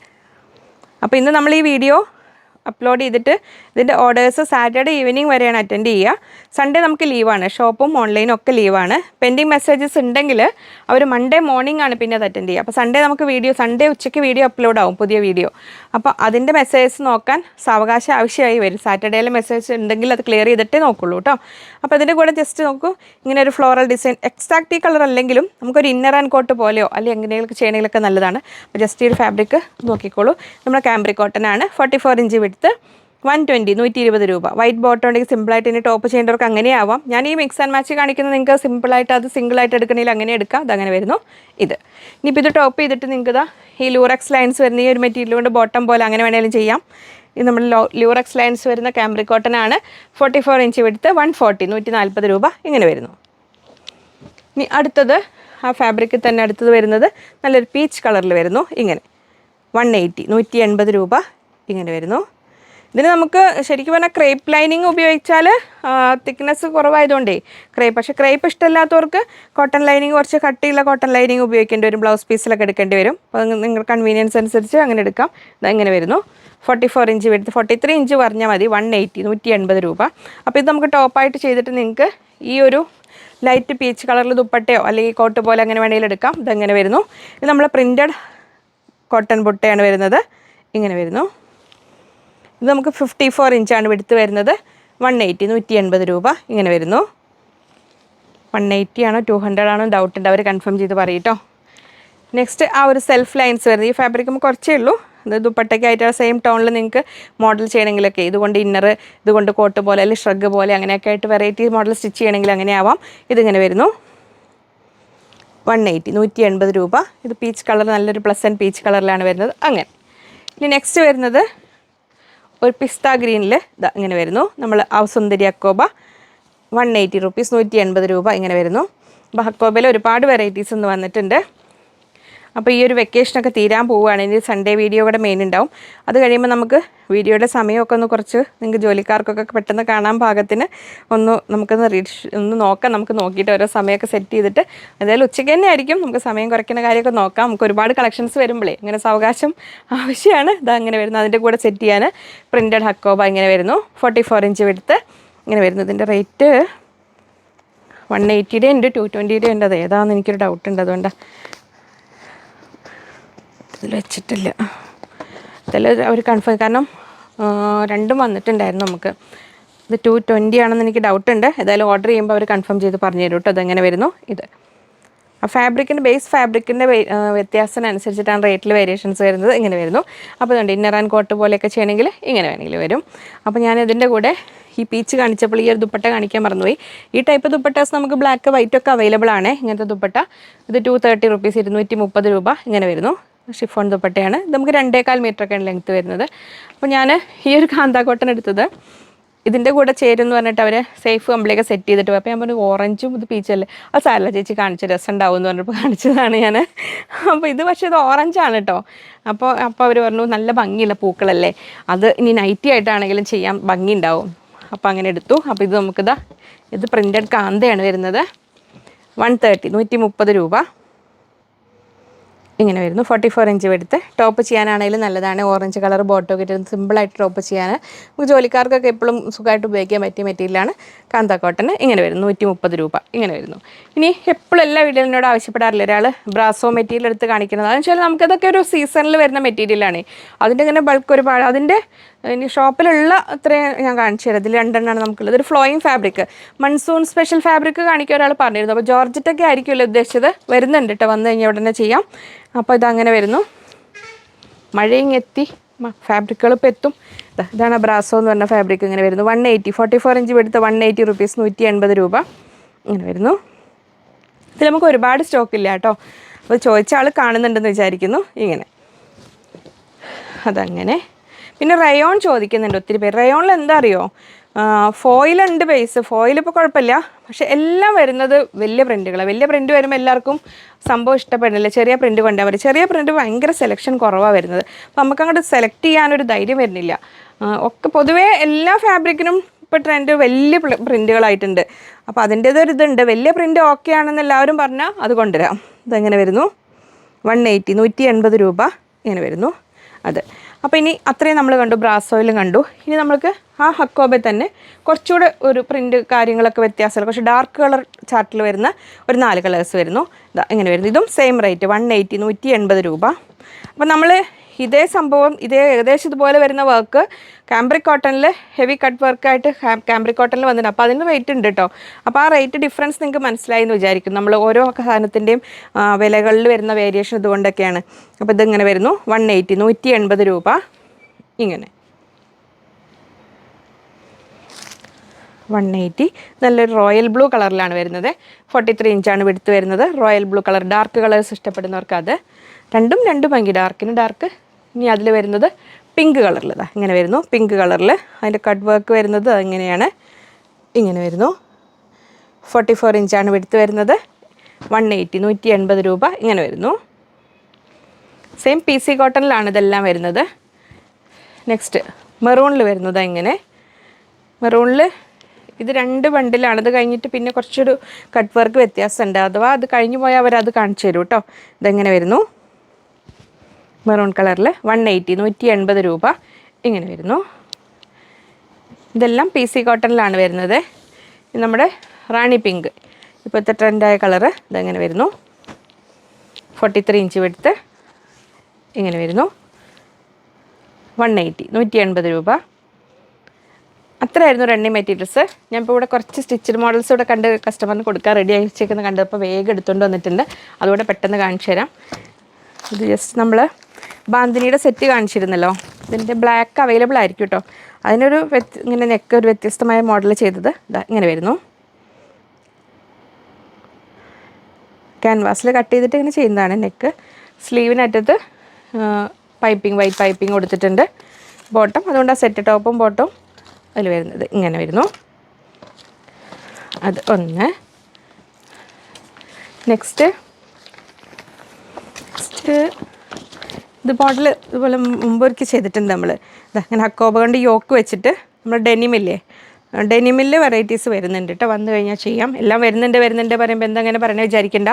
[SPEAKER 1] അപ്പോൾ ഇന്ന് നമ്മൾ ഈ വീഡിയോ അപ്ലോഡ് ചെയ്തിട്ട് ഇതിന്റെ ഓർഡേഴ്സ് സാറ്റർഡേ ഈവനിങ് വരെയാണ് അറ്റൻഡ് ചെയ്യുക. സൺഡേ നമുക്ക് ലീവാണ് ഷോപ്പും ഓൺലൈനും ഒക്കെ ലീവാണ് പെൻഡിങ് മെസ്സേജസ് ഉണ്ടെങ്കിൽ അവർ മൺഡേ മോർണിംഗ് ആണ് പിന്നെ അത് അറ്റൻഡ് ചെയ്യുക. അപ്പോൾ സൺഡേ നമുക്ക് വീഡിയോ സൺഡേ ഉച്ചയ്ക്ക് വീഡിയോ അപ്ലോഡ് ആവും പുതിയ വീഡിയോ അപ്പോൾ അതിന്റെ മെസ്സേജസ് നോക്കാൻ സാവകാശം ആവശ്യമായി വരും. സാറ്റർഡേയിലെ മെസ്സേജ് ഉണ്ടെങ്കിൽ അത് ക്ലിയർ ചെയ്തിട്ടേ നോക്കുള്ളൂ കേട്ടോ അപ്പോൾ അതിന്റെ കൂടെ ജസ്റ്റ് നോക്കൂ. ഇങ്ങനെ ഒരു ഫ്ലോറൽ ഡിസൈൻ എക്സാക്റ്റ് ഈ കളർ അല്ലെങ്കിലും നമുക്കൊരു ഇന്നർ ആൻഡ് കോട്ട് പോലെയോ അല്ലെങ്കിൽ എങ്ങനെയൊക്കെ ചെയ്യണമെങ്കിലൊക്കെ നല്ലതാണ്. അപ്പോൾ ജസ്റ്റ് ഈ ഒരു ഫാബ്രിക് നോക്കിക്കോളൂ. നമ്മുടെ ക്യാമ്പ്രി കോട്ടൺ ആണ്. ഫോർട്ടി ഫോർ ഇഞ്ച് വിടുത്ത് വൺ ട്വന്റി നൂറ്റി ഇരുപത് രൂപ. വൈറ്റ് ബോട്ടം ഉണ്ടെങ്കിൽ സിമ്പിളായിട്ട് ഇനി ടോപ്പ് ചെയ്യേണ്ടവർക്ക് അങ്ങനെ ആവാം. ഞാൻ ഈ മിക്സ് ആൻഡ് മാച്ച് കാണിക്കുന്നത് നിങ്ങൾക്ക് സിമ്പിളായിട്ട് അത് സിംഗിളായിട്ട് എടുക്കണമെങ്കിൽ അങ്ങനെ എടുക്കാം. അതങ്ങനെ വരുന്നു. ഇത്. ഇനിയിപ്പോൾ ഇത് ടോപ്പ് ചെയ്തിട്ട് നിങ്ങൾക്ക് ഇതാ ഈ ലൂറക്സ് ലൈൻസ് വരുന്ന ഈ ഒരു മെറ്റീരിയൽ കൊണ്ട് ബോട്ടം പോലെ അങ്ങനെ വേണമെങ്കിലും ചെയ്യാം. ഇത് നമ്മൾ ലൂറക്സ് ലൈൻസ് വരുന്ന ക്യാമ്പ്രി കോട്ടൺ ആണ്. ഫോർട്ടി ഫോർ ഇഞ്ച് എടുത്ത് വൺ ഫോർട്ടി നൂറ്റി നാൽപ്പത് രൂപ ഇങ്ങനെ വരുന്നു. ഇനി അടുത്തത് ആ ഫാബ്രിക്കിൽ തന്നെ അടുത്തത് വരുന്നത് നല്ലൊരു പീച്ച് കളറിൽ വരുന്നു. ഇങ്ങനെ. വൺ എയ്റ്റി നൂറ്റി എൺപത് രൂപ ഇങ്ങനെ വരുന്നു. ഇതിന് നമുക്ക് ശരിക്കും പറഞ്ഞാൽ ക്രേപ്പ് ലൈനിങ് ഉപയോഗിച്ചാൽ തിക്നെസ് കുറവായതുകൊണ്ടേ ക്രേപ്പ് പക്ഷേ ക്രേപ്പ് ഇഷ്ടമില്ലാത്തവർക്ക് കോട്ടൺ ലൈനിങ് കുറച്ച് കട്ടിയുള്ള കോട്ടൺ ലൈനിങ് ഉപയോഗിക്കേണ്ടി വരും. ബ്ലൗസ് പീസിലൊക്കെ എടുക്കേണ്ടി വരും. അപ്പോൾ നിങ്ങൾ കൺവീനിയൻസ് അനുസരിച്ച് അങ്ങനെ എടുക്കാം. ഇതെങ്ങനെ വരുന്നു? ഫോർട്ടി ഫോർ ഇഞ്ച് വരുന്നത് ഫോർട്ടി ത്രീ ഇഞ്ച് പറഞ്ഞാൽ മതി. വൺ എയ്റ്റി നൂറ്റി എൺപത് രൂപ. അപ്പോൾ ഇത് നമുക്ക് ടോപ്പായിട്ട് ചെയ്തിട്ട് നിങ്ങൾക്ക് ഈ ഒരു ലൈറ്റ് പീച്ച് കളറിൽ ദുപ്പട്ടയോ അല്ലെങ്കിൽ കോട്ട് പോലെ അങ്ങനെ വേണമെങ്കിലും എടുക്കാം. ഇതെങ്ങനെ വരുന്നു? ഇത് നമ്മൾ പ്രിന്റഡ് കോട്ടൺ ബുട്ടയാണ് വരുന്നത്. ഇങ്ങനെ വരുന്നു. ഇത് നമുക്ക് ഫിഫ്റ്റി ഫോർ ഇഞ്ചാണ് എടുത്ത് വരുന്നത്. വൺ എയ്റ്റി നൂറ്റി എൺപത് രൂപ ഇങ്ങനെ വരുന്നു. വൺ എയ്റ്റി ആണോ ടു ഹൺഡ്രഡ് ആണോ ഡൗട്ട് ഉണ്ട്. അവർ കൺഫേം ചെയ്ത് പറയട്ടോ നെക്സ്റ്റ് ആ ഒരു സെൽഫ് ലൈൻസ് വരുന്നത്. ഈ ഫാബ്രിക് നമുക്ക് കുറച്ചേ ഉള്ളൂ. ഇത് ദുപ്പട്ടയ്ക്കായിട്ട് സെയിം ടോണിൽ നിങ്ങൾക്ക് മോഡൽ ചെയ്യണമെങ്കിലൊക്കെ ഇതുകൊണ്ട് ഇന്നർ ഇതുകൊണ്ട് കോട്ട് പോലെ അല്ലെങ്കിൽ ഷ്രഗ് പോലെ അങ്ങനെയൊക്കെ ആയിട്ട് വെറൈറ്റി മോഡൽ സ്റ്റിച്ച് ചെയ്യണമെങ്കിൽ അങ്ങനെ ആവാം. ഇതിങ്ങനെ വരുന്നു. വൺ എയ്റ്റി നൂറ്റി എൺപത് രൂപ. ഇത് പീച്ച് കളർ നല്ലൊരു പ്ലസ് ആൻഡ് പീച്ച് കളറിലാണ് വരുന്നത്. അങ്ങനെ. ഇനി നെക്സ്റ്റ് വരുന്നത് ഒരു പിസ്ത ഗ്രീനിൽ ഇതാ ഇങ്ങനെ വരുന്നു. നമ്മൾ ആ സുന്ദരി അക്കോബ വൺ എയ്റ്റി റുപ്പീസ് നൂറ്റി എൺപത് രൂപ ഇങ്ങനെ വരുന്നു. അപ്പോൾ അക്കോബയിൽ ഒരുപാട് വെറൈറ്റീസ് ഇന്ന് വന്നിട്ടുണ്ട്. അപ്പോൾ ഈ ഒരു വെക്കേഷനൊക്കെ തീരാൻ പോവുകയാണ്. ഇനി സൺഡേ വീഡിയോ കൂടെ മെയിൻ ഉണ്ടാവും അത് കഴിയുമ്പോൾ നമുക്ക് വീഡിയോയുടെ സമയമൊക്കെ ഒന്ന് കുറച്ച് നിങ്ങൾക്ക് ജോലിക്കാർക്കൊക്കെ പെട്ടെന്ന് കാണാൻ പാകത്തിന് ഒന്ന് നമുക്കൊന്ന് റീഷ് ഒന്ന് നോക്കാം. നമുക്ക് നോക്കിയിട്ട് ഓരോ സമയമൊക്കെ സെറ്റ് ചെയ്തിട്ട് എന്തായാലും ഉച്ചയ്ക്ക് തന്നെ ആയിരിക്കും. നമുക്ക് സമയം കുറയ്ക്കുന്ന കാര്യമൊക്കെ നോക്കാം. നമുക്ക് ഒരുപാട് കളക്ഷൻസ് വരുമ്പോഴേ ഇങ്ങനെ സാവകാശം ആവശ്യമാണ് ഇതാ അങ്ങനെ വരുന്നത് അതിന്റെ കൂടെ സെറ്റ് ചെയ്യാൻ പ്രിന്റഡ് ഹക്കോബ ഇങ്ങനെ വരുന്നു. ഫോർട്ടി ഫോർ ഇഞ്ച് എടുത്ത് ഇങ്ങനെ വരുന്നു. ഇതിന്റെ റേറ്റ് വൺ എയ്റ്റിയുടെ ഉണ്ട് ടു ട്വന്റിയുടെ ഉണ്ട് അത് ഏതാണെന്ന് എനിക്കൊരു ഡൗട്ട് ഉണ്ട്. അതുകൊണ്ടാണ് ഇതിൽ വെച്ചിട്ടില്ല. ഇതിൽ അവർ കൺഫേം കാരണം രണ്ടും വന്നിട്ടുണ്ടായിരുന്നു നമുക്ക്. ഇത് ടു ട്വന്റി ആണെന്ന് എനിക്ക് ഡൗട്ട് ഉണ്ട്. ഏതായാലും ഓർഡർ ചെയ്യുമ്പോൾ അവർ കൺഫേം ചെയ്ത് പറഞ്ഞു തരും കേട്ടോ അതെങ്ങനെ വരുന്നു? ഇത്. ആ ഫാബ്രിക്കിന്റെ ബേസ് ഫാബ്രിക്കിന്റെ വ്യത്യാസത്തിനനുസരിച്ചിട്ടാണ് റേറ്റിൽ വേരിയേഷൻസ് വരുന്നത്. ഇങ്ങനെ വരുന്നു. അപ്പോൾ ഇതുണ്ട്. ഇന്നർ ആൻഡ് കോട്ട് പോലെയൊക്കെ ചെയ്യണമെങ്കിൽ ഇങ്ങനെ വേണമെങ്കിൽ വരും. അപ്പോൾ ഞാൻ ഇതിന്റെ കൂടെ ഈ പീച്ച് കാണിച്ചപ്പോൾ ഈ ഒരു ദുപ്പട്ട കാണിക്കാൻ മറന്നുപോയി. ഈ ടൈപ്പ് ദുപ്പട്ടാസ് നമുക്ക് ബ്ലാക്ക് വൈറ്റ് ഒക്കെ അവൈലബിൾ ആണ്. ഇങ്ങനത്തെ ദുപ്പട്ട. ഇത് ടു തേർട്ടി റുപ്പീസ് ഇരുന്നൂറ്റി മുപ്പത് രൂപ ഇങ്ങനെ വരുന്നു. ഷിഫോൺ ദുപ്പട്ടയാണ്. നമുക്ക് രണ്ടേകാൽ മീറ്റർ ഒക്കെയാണ് ലെങ്ത്ത് വരുന്നത്. അപ്പോൾ ഞാൻ ഈ ഒരു കാന്താ കോട്ടൺ എടുത്തത്. ഇതിന്റെ കൂടെ ചേരും എന്ന് പറഞ്ഞിട്ട് അവർ സേഫ് കമ്പിളിയൊക്കെ സെറ്റ് ചെയ്തിട്ട് അപ്പോൾ ഞാൻ പറഞ്ഞു ഓറഞ്ചും ഇത് പീച്ചല്ലേ? അത് സാരല്ല ചേച്ചി കാണിച്ച രസം ഉണ്ടാവും എന്ന് പറഞ്ഞപ്പോൾ കാണിച്ചതാണ് ഞാൻ. അപ്പോൾ ഇത് പക്ഷേ ഇത് ഓറഞ്ചാണ് കേട്ടോ അപ്പോൾ അപ്പോൾ അവർ പറഞ്ഞു നല്ല ഭംഗിയുള്ള പൂക്കളല്ലേ? അത് ഇനി നൈറ്റി ആയിട്ടാണെങ്കിലും ചെയ്യാൻ ഭംഗി ഉണ്ടാവും അപ്പോൾ അങ്ങനെ എടുത്തു. അപ്പോൾ ഇത് നമുക്കിതാ ഇത് പ്രിന്റഡ് കാന്തയാണ് വരുന്നത്. വൺ തേർട്ടി നൂറ്റി മുപ്പത് രൂപ. ഇങ്ങനെ വരുന്നു. ഫോർട്ടി ഫോർ ഇഞ്ച് എടുത്ത് ടോപ്പ് ചെയ്യാനാണെങ്കിലും നല്ലതാണ് ഓറഞ്ച് കളർ ബോട്ടോ കിട്ടും സിമ്പിളായിട്ട് ടോപ്പ് ചെയ്യാൻ. നമുക്ക് ജോലിക്കാർക്കൊക്കെ എപ്പോഴും സുഖമായിട്ട് ഉപയോഗിക്കാൻ പറ്റിയ മെറ്റീരിയലാണ്. കാന്ത കോട്ടൺ ഇങ്ങനെ വരുന്നു നൂറ്റി മുപ്പത് രൂപ ഇങ്ങനെ വരുന്നു. ഇനി എപ്പോഴും എല്ലാ വീടുകളിനോട് ആവശ്യപ്പെടാറില്ല? ഒരാൾ ബ്രാസോ മെറ്റീരിയൽ എടുത്ത് കാണിക്കുന്നത്. അതെന്ന് വെച്ചാൽ നമുക്കതൊക്കെ ഒരു സീസണിൽ വരുന്ന മെറ്റീരിയലാണ് അതിന്റെ ഇങ്ങനെ ബൾക്ക് ഒരുപാട് അതിന്റെ ഇനി ഷോപ്പിലുള്ള അത്രയും ഞാൻ കാണിച്ചു തരാം. ഇതിൽ രണ്ടെണ്ണമാണ് നമുക്കുള്ളത്. ഒരു flowing fabric monsoon special fabric കാണിക്കാൻ ഒരാൾ പറഞ്ഞിരുന്നു. അപ്പോൾ ജോർജറ്റൊക്കെ ആയിരിക്കുമല്ലോ ഉദ്ദേശിച്ചത്. വരുന്നുണ്ട് കേട്ടോ വന്നു കഴിഞ്ഞാൽ ഉടനെ ചെയ്യാം. അപ്പോൾ ഇതങ്ങനെ വരുന്നു. മഴയും എത്തി ഫാബ്രിക്കുകൾ ഇപ്പോൾ എത്തും. ഇതാണ് ബ്രാസോ എന്ന് പറഞ്ഞ ഫാബ്രിക് ഇങ്ങനെ വരുന്നു. One eighty forty four inch എടുത്ത് വൺ എയ്റ്റി റുപ്പീസ് നൂറ്റി എൺപത് രൂപ ഇങ്ങനെ വരുന്നു. ഇതിൽ നമുക്ക് ഒരുപാട് സ്റ്റോക്ക് ഇല്ല കേട്ടോ. അപ്പോൾ ചോദിച്ച ആൾ കാണുന്നുണ്ടെന്ന് വിചാരിക്കുന്നു. ഇങ്ങനെ. അതങ്ങനെ. പിന്നെ റയോൺ ചോദിക്കുന്നുണ്ട് ഒത്തിരി പേര്. റയോണിൽ എന്താ അറിയോ? ഫോയിലുണ്ട് ബേസ് ഫോയിൽ ഇപ്പോൾ കുഴപ്പമില്ല. പക്ഷേ എല്ലാം വരുന്നത് വലിയ പ്രിന്റുകളാണ് വലിയ പ്രിന്റ് വരുമ്പോൾ എല്ലാവർക്കും സംഭവം ഇഷ്ടപ്പെടുന്നില്ല. ചെറിയ പ്രിന്റ് കൊണ്ടാൽ മതി. ചെറിയ പ്രിന്റ് ഭയങ്കര സെലക്ഷൻ കുറവാണ് വരുന്നത്. അപ്പോൾ നമുക്ക് അങ്ങോട്ട് സെലക്ട് ചെയ്യാനൊരു ധൈര്യം വരുന്നില്ല. ഒക്കെ പൊതുവേ എല്ലാ ഫാബ്രിക്കിനും ഇപ്പോൾ ട്രെൻഡ് വലിയ പ്രിന്റുകളായിട്ടുണ്ട് അപ്പോൾ അതിന്റേതൊരു ഇതുണ്ട്. വലിയ പ്രിന്റ് ഓക്കെ ആണെന്ന് എല്ലാവരും പറഞ്ഞാൽ അത് കൊണ്ടുവരാം. ഇതെങ്ങനെ വരുന്നു? വൺ എയ്റ്റി നൂറ്റി എൺപത് രൂപ ഇങ്ങനെ വരുന്നു. അത്. അപ്പോൾ ഇനി അത്രയും നമ്മൾ കണ്ടു. ബ്രാസ് ബ്രാസോയിലും കണ്ടു. ഇനി നമ്മൾക്ക് ആ ഹക്കോബെ തന്നെ കുറച്ചുകൂടെ ഒരു പ്രിന്റ് കാര്യങ്ങളൊക്കെ വ്യത്യാസമുള്ള കുറച്ച് ഡാർക്ക് കളർ ചാർട്ടിൽ വരുന്ന ഒരു നാല് കളേഴ്സ് വരുന്നു. ഇങ്ങനെ വരുന്നു. ഇതും സെയിം റേറ്റ് വൺ എയ്റ്റി നൂറ്റി എൺപത് രൂപ. അപ്പോൾ നമ്മൾ ഇതേ സംഭവം ഇതേ ഏകദേശം ഇതുപോലെ വരുന്ന വർക്ക് കാംബ്രിക് കോട്ടണിൽ ഹെവി കട്ട് വർക്കായിട്ട് കാംബ്രിക് കോട്ടണിൽ വന്നിട്ടുണ്ട്. അപ്പോൾ അതിന് റേറ്റ് ഉണ്ട് കേട്ടോ അപ്പോൾ ആ റേറ്റ് ഡിഫറൻസ് നിങ്ങൾക്ക് മനസ്സിലായി എന്ന് വിചാരിക്കും നമ്മൾ ഓരോ സാധനത്തിന്റെയും വിലകളിൽ വരുന്ന വേരിയേഷൻ ഇതുകൊണ്ടൊക്കെയാണ്. അപ്പോൾ ഇതിങ്ങനെ വരുന്നു. വൺ എയ്റ്റി നൂറ്റി എൺപത് രൂപ. ഇങ്ങനെ. വൺ എയ്റ്റി നല്ലൊരു റോയൽ ബ്ലൂ കളറിലാണ് വരുന്നത്. ഫോർട്ടി ത്രീ ഇഞ്ചാണ് വിടുത്ത് വരുന്നത്. Royal blue colour dark colours ഇഷ്ടപ്പെടുന്നവർക്ക് അത് രണ്ടും രണ്ടും ഭംഗി. ഡാർക്കിന് ഡാർക്ക് ഇനി അതിൽ വരുന്നത് പിങ്ക് കളറിൽ ഇതാ ഇങ്ങനെ വരുന്നു. പിങ്ക് കളറിൽ അതിന്റെ കട്ട് വർക്ക് വരുന്നത് ഇങ്ങനെയാണ്. ഇങ്ങനെ വരുന്നു. ഫോർട്ടി ഫോർ ഇഞ്ചാണ് എടുത്ത് വരുന്നത്. വൺ എയ്റ്റി നൂറ്റി എൺപത് രൂപ ഇങ്ങനെ വരുന്നു. സെയിം പി സി കോട്ടണിലാണ് ഇതെല്ലാം വരുന്നത്. നെക്സ്റ്റ് മെറൂണിൽ വരുന്നത് ഇങ്ങനെ. മെറൂണിൽ ഇത് രണ്ട് ബണ്ടിലാണ് അത് കഴിഞ്ഞിട്ട് പിന്നെ കുറച്ചൊരു കട്ട് വർക്ക് വ്യത്യാസമുണ്ട്. അഥവാ അത് കഴിഞ്ഞു പോയാൽ അവരത് കാണിച്ചു തരും കേട്ടോ. ഇതെങ്ങനെ വരുന്നു? മെറൂൺ കളറിൽ വൺ എയ്റ്റി നൂറ്റി എൺപത് രൂപ. ഇങ്ങനെ വരുന്നു. ഇതെല്ലാം പി സി കോട്ടണിലാണ് വരുന്നത്. നമ്മുടെ റാണി പിങ്ക്. ഇപ്പോഴത്തെ ട്രെൻഡായ കളറ് ഇതെങ്ങനെ വരുന്നു. ഫോർട്ടി ത്രീ ഇഞ്ച് വെടുത്ത് ഇങ്ങനെ വരുന്നു. വൺ എയ്റ്റി നൂറ്റി എൺപത് രൂപ. അത്രയായിരുന്നു റണ്ണിങ് മെറ്റീരിയൽസ് ഞാൻ ഇപ്പോൾ ഇവിടെ കുറച്ച് സ്റ്റിച്ചഡ് മോഡൽസ് ഇവിടെ കണ്ട് കസ്റ്റമറിന് കൊടുക്കാൻ റെഡി ആയി കണ്ടപ്പോൾ വേഗം എടുത്തുകൊണ്ട് വന്നിട്ടുണ്ട്. അതുകൂടെ പെട്ടെന്ന് കാണിച്ചു തരാം ഇത് ജസ്റ്റ് നമ്മൾ ബാന്തിനിയുടെ സെറ്റ് കാണിച്ചിരുന്നല്ലോ. ഇതിന്റെ ബ്ലാക്ക് അവൈലബിൾ ആയിരിക്കും കേട്ടോ അതിനൊരു വ്യത്യ ഇങ്ങനെ നെക്ക് ഒരു വ്യത്യസ്തമായ മോഡൽ ചെയ്തത് ഇതാ ഇങ്ങനെ വരുന്നു. ക്യാൻവാസിൽ കട്ട് ചെയ്തിട്ട് ഇങ്ങനെ ചെയ്യുന്നതാണ് നെക്ക് സ്ലീവിനറ്റത്ത് പൈപ്പിംഗ് വൈറ്റ് പൈപ്പിംഗ് കൊടുത്തിട്ടുണ്ട്. ബോട്ടം അതുകൊണ്ട് ആ സെറ്റ് ടോപ്പും ബോട്ടവും അതിൽ വരുന്നത് ഇങ്ങനെ വരുന്നു. അത് ഒന്ന്. നെക്സ്റ്റ് നെക്സ്റ്റ് ഇത് മോഡൽ ഇതുപോലെ മുമ്പ് ഒരിക്കൽ ചെയ്തിട്ടുണ്ട് നമ്മൾ ഇങ്ങനെ ഹക്കോബ കൊണ്ട് യോക്ക് വെച്ചിട്ട് നമ്മൾ ഡെനിമില്ലേ ഡെനിമിൽ വെറൈറ്റീസ് വരുന്നുണ്ട് കേട്ടോ വന്നു കഴിഞ്ഞാൽ ചെയ്യാം. എല്ലാം വരുന്നുണ്ട് വരുന്നുണ്ട് പറയുമ്പോൾ എന്താ അങ്ങനെ പറയണത് വിചാരിക്കണ്ട.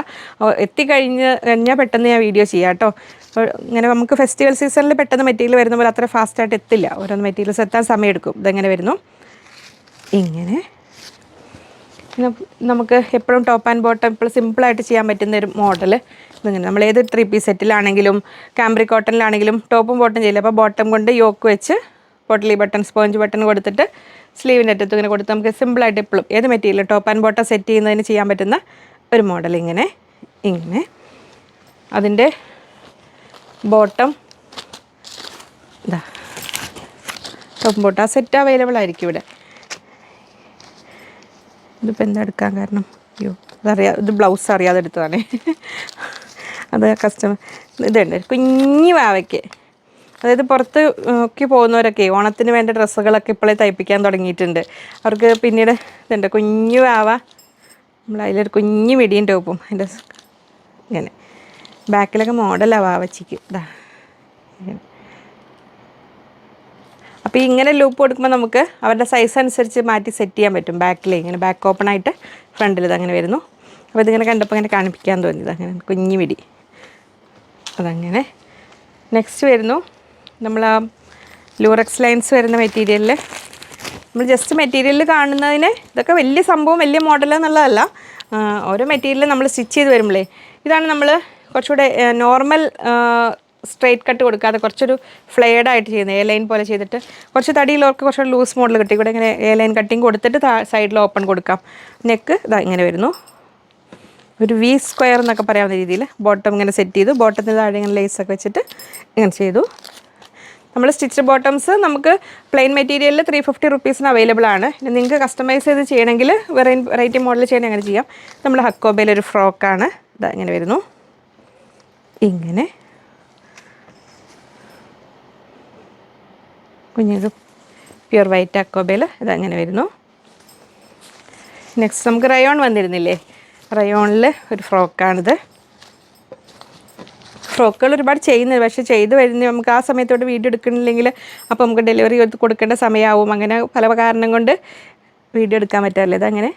[SPEAKER 1] എത്തിക്കഴിഞ്ഞ് കഴിഞ്ഞാൽ പെട്ടെന്ന് ഞാൻ വീഡിയോ ചെയ്യാം കേട്ടോ ഇങ്ങനെ നമുക്ക് ഫെസ്റ്റിവൽ സീസണിൽ പെട്ടെന്ന് മെറ്റീരിയൽ വരുന്ന പോലെ അത്ര ഫാസ്റ്റായിട്ട് എത്തില്ല. ഓരോന്ന് മെറ്റീരിയൽസ് എത്താൻ സമയമെടുക്കും. ഇതെങ്ങനെ വരുന്നു? ഇങ്ങനെ നമുക്ക് എപ്പോഴും ടോപ്പ് ആൻഡ് ബോട്ടം ഇപ്പോൾ സിമ്പിളായിട്ട് ചെയ്യാൻ പറ്റുന്ന ഒരു മോഡൽ ഇതിങ്ങനെ നമ്മൾ ഏത് ത്രീ പീസ് സെറ്റിലാണെങ്കിലും കാംബ്രി കോട്ടണിലാണെങ്കിലും ടോപ്പും ബോട്ടം ചെയ്യില്ല? അപ്പോൾ ബോട്ടം കൊണ്ട് യോക്ക് വെച്ച് പൊട്ടലി ബട്ടൺ സ്പോഞ്ച് ബട്ടൺ കൊടുത്തിട്ട് സ്ലീവിന്റെ അറ്റത്ത് ഇങ്ങനെ കൊടുത്ത് നമുക്ക് സിമ്പിളായിട്ട് എപ്പോഴും ഏത് material top and bottom set ചെയ്യുന്നതിന് ചെയ്യാൻ പറ്റുന്ന ഒരു മോഡൽ ഇങ്ങനെ ഇങ്ങനെ. അതിന്റെ ബോട്ടം ഇതാ. ടോപ്പ് ബോട്ടം സെറ്റ് അവൈലബിൾ ആയിരിക്കും ഇവിടെ. ഇതിപ്പോൾ എന്താ എടുക്കാൻ കാരണം? അയ്യോ അതറിയാ ഇത് ബ്ലൗസ് അറിയാതെ എടുത്തതാണ് അത് കസ്റ്റമർ ഇതുണ്ട് കുഞ്ഞു വാവയ്ക്ക്. അതായത് പുറത്ത് ഒക്കെ പോകുന്നവരൊക്കെ ഓണത്തിന് വേണ്ട ഡ്രസ്സുകളൊക്കെ ഇപ്പോഴേ തയ്പ്പിക്കാൻ തുടങ്ങിയിട്ടുണ്ട്. അവർക്ക് പിന്നീട് ഇതുണ്ട് കുഞ്ഞു വാവ. നമ്മൾ അതിലൊരു കുഞ്ഞു മിടിയും ടോപ്പും അതിന്റെ ഇങ്ങനെ. ബാക്കിലൊക്കെ മോഡലാണ് വാവച്ചിക്ക്. ഇതാ ഇങ്ങനെ. അപ്പോൾ ഇങ്ങനെ ലൂപ്പ് കൊടുക്കുമ്പോൾ നമുക്ക് അവരുടെ സൈസ് അനുസരിച്ച് മാറ്റി സെറ്റ് ചെയ്യാൻ പറ്റും. ബാക്കിൽ ഇങ്ങനെ ബാക്ക് ഓപ്പൺ ആയിട്ട് ഫ്രണ്ടിൽ ഇതങ്ങനെ വരുന്നു. അപ്പോൾ ഇതിങ്ങനെ കണ്ടപ്പോൾ ഇങ്ങനെ കാണിപ്പിക്കാൻ തോന്നിയത്. അങ്ങനെ കുഞ്ഞു മിടി. അതങ്ങനെ. നെക്സ്റ്റ് വരുന്നു. നമ്മൾ ആ ലൂറക്സ് ലൈൻസ് വരുന്ന മെറ്റീരിയലിൽ നമ്മൾ ജസ്റ്റ് മെറ്റീരിയൽ കാണുന്നതിന് ഇതൊക്കെ വലിയ സംഭവം വലിയ മോഡൽ എന്നുള്ളതല്ല. ഓരോ മെറ്റീരിയൽ നമ്മൾ സ്റ്റിച്ച് ചെയ്ത് വരുമ്പോഴേ ഇതാണ് നമ്മൾ കുറച്ചുകൂടെ നോർമൽ സ്ട്രെയിറ്റ് കട്ട് കൊടുക്കാതെ കുറച്ചൊരു ഫ്ലെയർഡ് ആയിട്ട് ചെയ്യുന്നത് എ ലൈൻ പോലെ ചെയ്തിട്ട് കുറച്ച് തടിയിലവർക്ക് കുറച്ച് ലൂസ് മോഡൽ കിട്ടി. ഇവിടെ ഇങ്ങനെ എ ലൈൻ കട്ടിങ് കൊടുത്തിട്ട് സൈഡിൽ ഓപ്പൺ കൊടുക്കാം. നെക്ക് ഇതാ ഇങ്ങനെ വരുന്നു. ഒരു വി സ്ക്വയർ എന്നൊക്കെ പറയാവുന്ന രീതിയിൽ ബോട്ടം ഇങ്ങനെ സെറ്റ് ചെയ്തു. ബോട്ടത്തിന് താഴെ ഇങ്ങനെ ലേസ് ഒക്കെ വെച്ചിട്ട് ഇങ്ങനെ ചെയ്തു. നമ്മൾ സ്റ്റിച്ച് ബോട്ടംസ് നമുക്ക് പ്ലെയിൻ മെറ്റീരിയലിൽ ത്രീ ഫിഫ്റ്റി റുപ്പീസിന് അവൈലബിൾ ആണ്. നിങ്ങൾക്ക് കസ്റ്റമൈസ് ചെയ്ത് ചെയ്യണമെങ്കിൽ വെറൈറ്റി മോഡൽ ചെയ്യണമെങ്കിൽ അങ്ങനെ ചെയ്യാം. നമ്മൾ ഹക്കോബയിലൊരു ഫ്രോക്കാണ് ഇതാ ഇങ്ങനെ വരുന്നു. ഇങ്ങനെ. കുഞ്ഞൊരു പ്യുർ വൈറ്റ് അക്കോബയിൽ ഇതങ്ങനെ വരുന്നു. നെക്സ്റ്റ് നമുക്ക് റയോൺ വന്നിരുന്നില്ലേ? റയോണിൽ ഒരു ഫ്രോക്കാണിത്. ഫ്രോക്കുകൾ ഒരുപാട് ചെയ്യുന്നത് പക്ഷേ ചെയ്ത് വരുന്ന നമുക്ക് ആ സമയത്തോട്ട് വീഡിയോ എടുക്കണില്ലെങ്കിൽ അപ്പോൾ നമുക്ക് ഡെലിവറി കൊടുക്കേണ്ട സമയമാവും. അങ്ങനെ പല കാരണം കൊണ്ട് വീഡിയോ എടുക്കാൻ പറ്റാറില്ല. ഇതങ്ങനെ.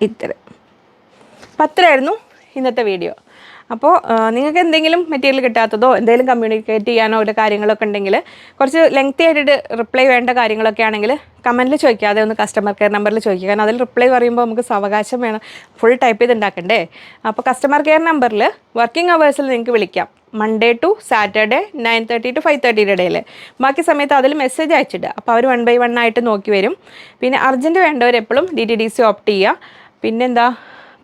[SPEAKER 1] ഇത്ര. അപ്പം അത്രയായിരുന്നു ഇന്നത്തെ വീഡിയോ. അപ്പോൾ നിങ്ങൾക്ക് എന്തെങ്കിലും മെറ്റീരിയൽ കിട്ടാത്തതോ എന്തെങ്കിലും കമ്മ്യൂണിക്കേറ്റ് ചെയ്യാനോ ഒരു കാര്യങ്ങളൊക്കെ ഉണ്ടെങ്കിൽ കുറച്ച് ലെങ്തി ആയിട്ട് റിപ്ലൈ വേണ്ട കാര്യങ്ങളൊക്കെ ആണെങ്കിൽ കമന്റിൽ ചോദിക്കാതെ ഒന്ന് കസ്റ്റമർ കെയർ നമ്പറിൽ ചോദിക്കുക. കാരണം അതിൽ റിപ്ലൈ പറയുമ്പോൾ നമുക്ക് സാവകാശം വേണം. ഫുൾ ടൈപ്പ് ചെയ്ത് ഉണ്ടാക്കണ്ടേ? അപ്പോൾ കസ്റ്റമർ കെയർ നമ്പറിൽ വർക്കിംഗ് അവേഴ്സിൽ നിങ്ങൾക്ക് വിളിക്കാം. Monday to Saturday nine thirty to five തേർട്ടിയുടെ ഇടയിൽ ബാക്കി സമയത്ത് അതിൽ മെസ്സേജ് അയച്ചിടുക. അപ്പോൾ അവർ വൺ ബൈ വൺ ആയിട്ട് നോക്കി വരും. പിന്നെ അർജന്റ് വേണ്ടവർ എപ്പോഴും D T D C opt ചെയ്യുക. പിന്നെന്താ?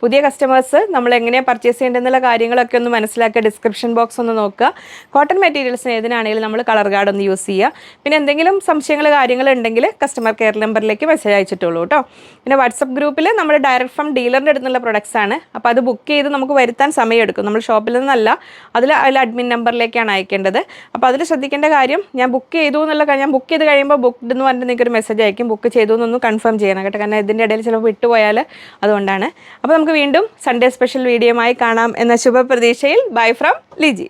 [SPEAKER 1] പുതിയ കസ്റ്റമേഴ്സ് നമ്മൾ എങ്ങനെയാണ് പർച്ചേസ് ചെയ്യേണ്ടതെന്നുള്ള കാര്യങ്ങളൊക്കെ ഒന്ന് മനസ്സിലാക്കുക. ഡിസ്ക്രിപ്ഷൻ ബോക്സ് ഒന്ന് നോക്കുക. കോട്ടൺ മെറ്റീരിയൽസിന് ഏതിനാണെങ്കിലും നമ്മൾ കളർ കാർഡ് ഒന്ന് യൂസ് ചെയ്യുക. പിന്നെ എന്തെങ്കിലും സംശയങ്ങൾ കാര്യങ്ങൾ ഉണ്ടെങ്കിൽ കസ്റ്റമർ കെയർ നമ്പറിലേക്ക് മെസ്സേജ് അയച്ചിട്ടുള്ളൂ കേട്ടോ പിന്നെ വാട്സപ്പ് ഗ്രൂപ്പിൽ നമ്മൾ ഡയറക്റ്റ് ഫ്രം ഡീലറിന്റെ അടുത്തുള്ള പ്രൊഡക്ട്സ് ആണ്. അപ്പോൾ അത് ബുക്ക് ചെയ്ത് നമുക്ക് വരുത്താൻ സമയമെടുക്കും. നമ്മൾ ഷോപ്പിൽ നിന്നല്ല അതിൽ അതിൽ അഡ്മിൻ നമ്പറിലേക്കാണ് അയക്കേണ്ടത്. അപ്പോൾ അതിൽ ശ്രദ്ധിക്കേണ്ട കാര്യം ഞാൻ ബുക്ക് ചെയ്തു എന്നുള്ള ഞാൻ ബുക്ക് ചെയ്ത് കഴിയുമ്പോൾ ബുക്ക്ഡ് എന്ന് പറഞ്ഞിട്ട് നിങ്ങൾക്ക് ഒരു മെസ്സേജ് അയക്കും. ബുക്ക് ചെയ്തു എന്നൊന്ന് കൺഫേം ചെയ്യണം കേട്ടോ. കാരണം ഇതിന്റെ ഇടയിൽ ചിലപ്പോൾ വിട്ടുപോയാൽ അതുകൊണ്ടാണ്. അപ്പോൾ നമുക്ക് വീണ്ടും സൺഡേ സ്പെഷ്യൽ വീഡിയോയുമായി കാണാം എന്ന ശുഭപ്രതീക്ഷയിൽ ബൈ ഫ്രം ലിജി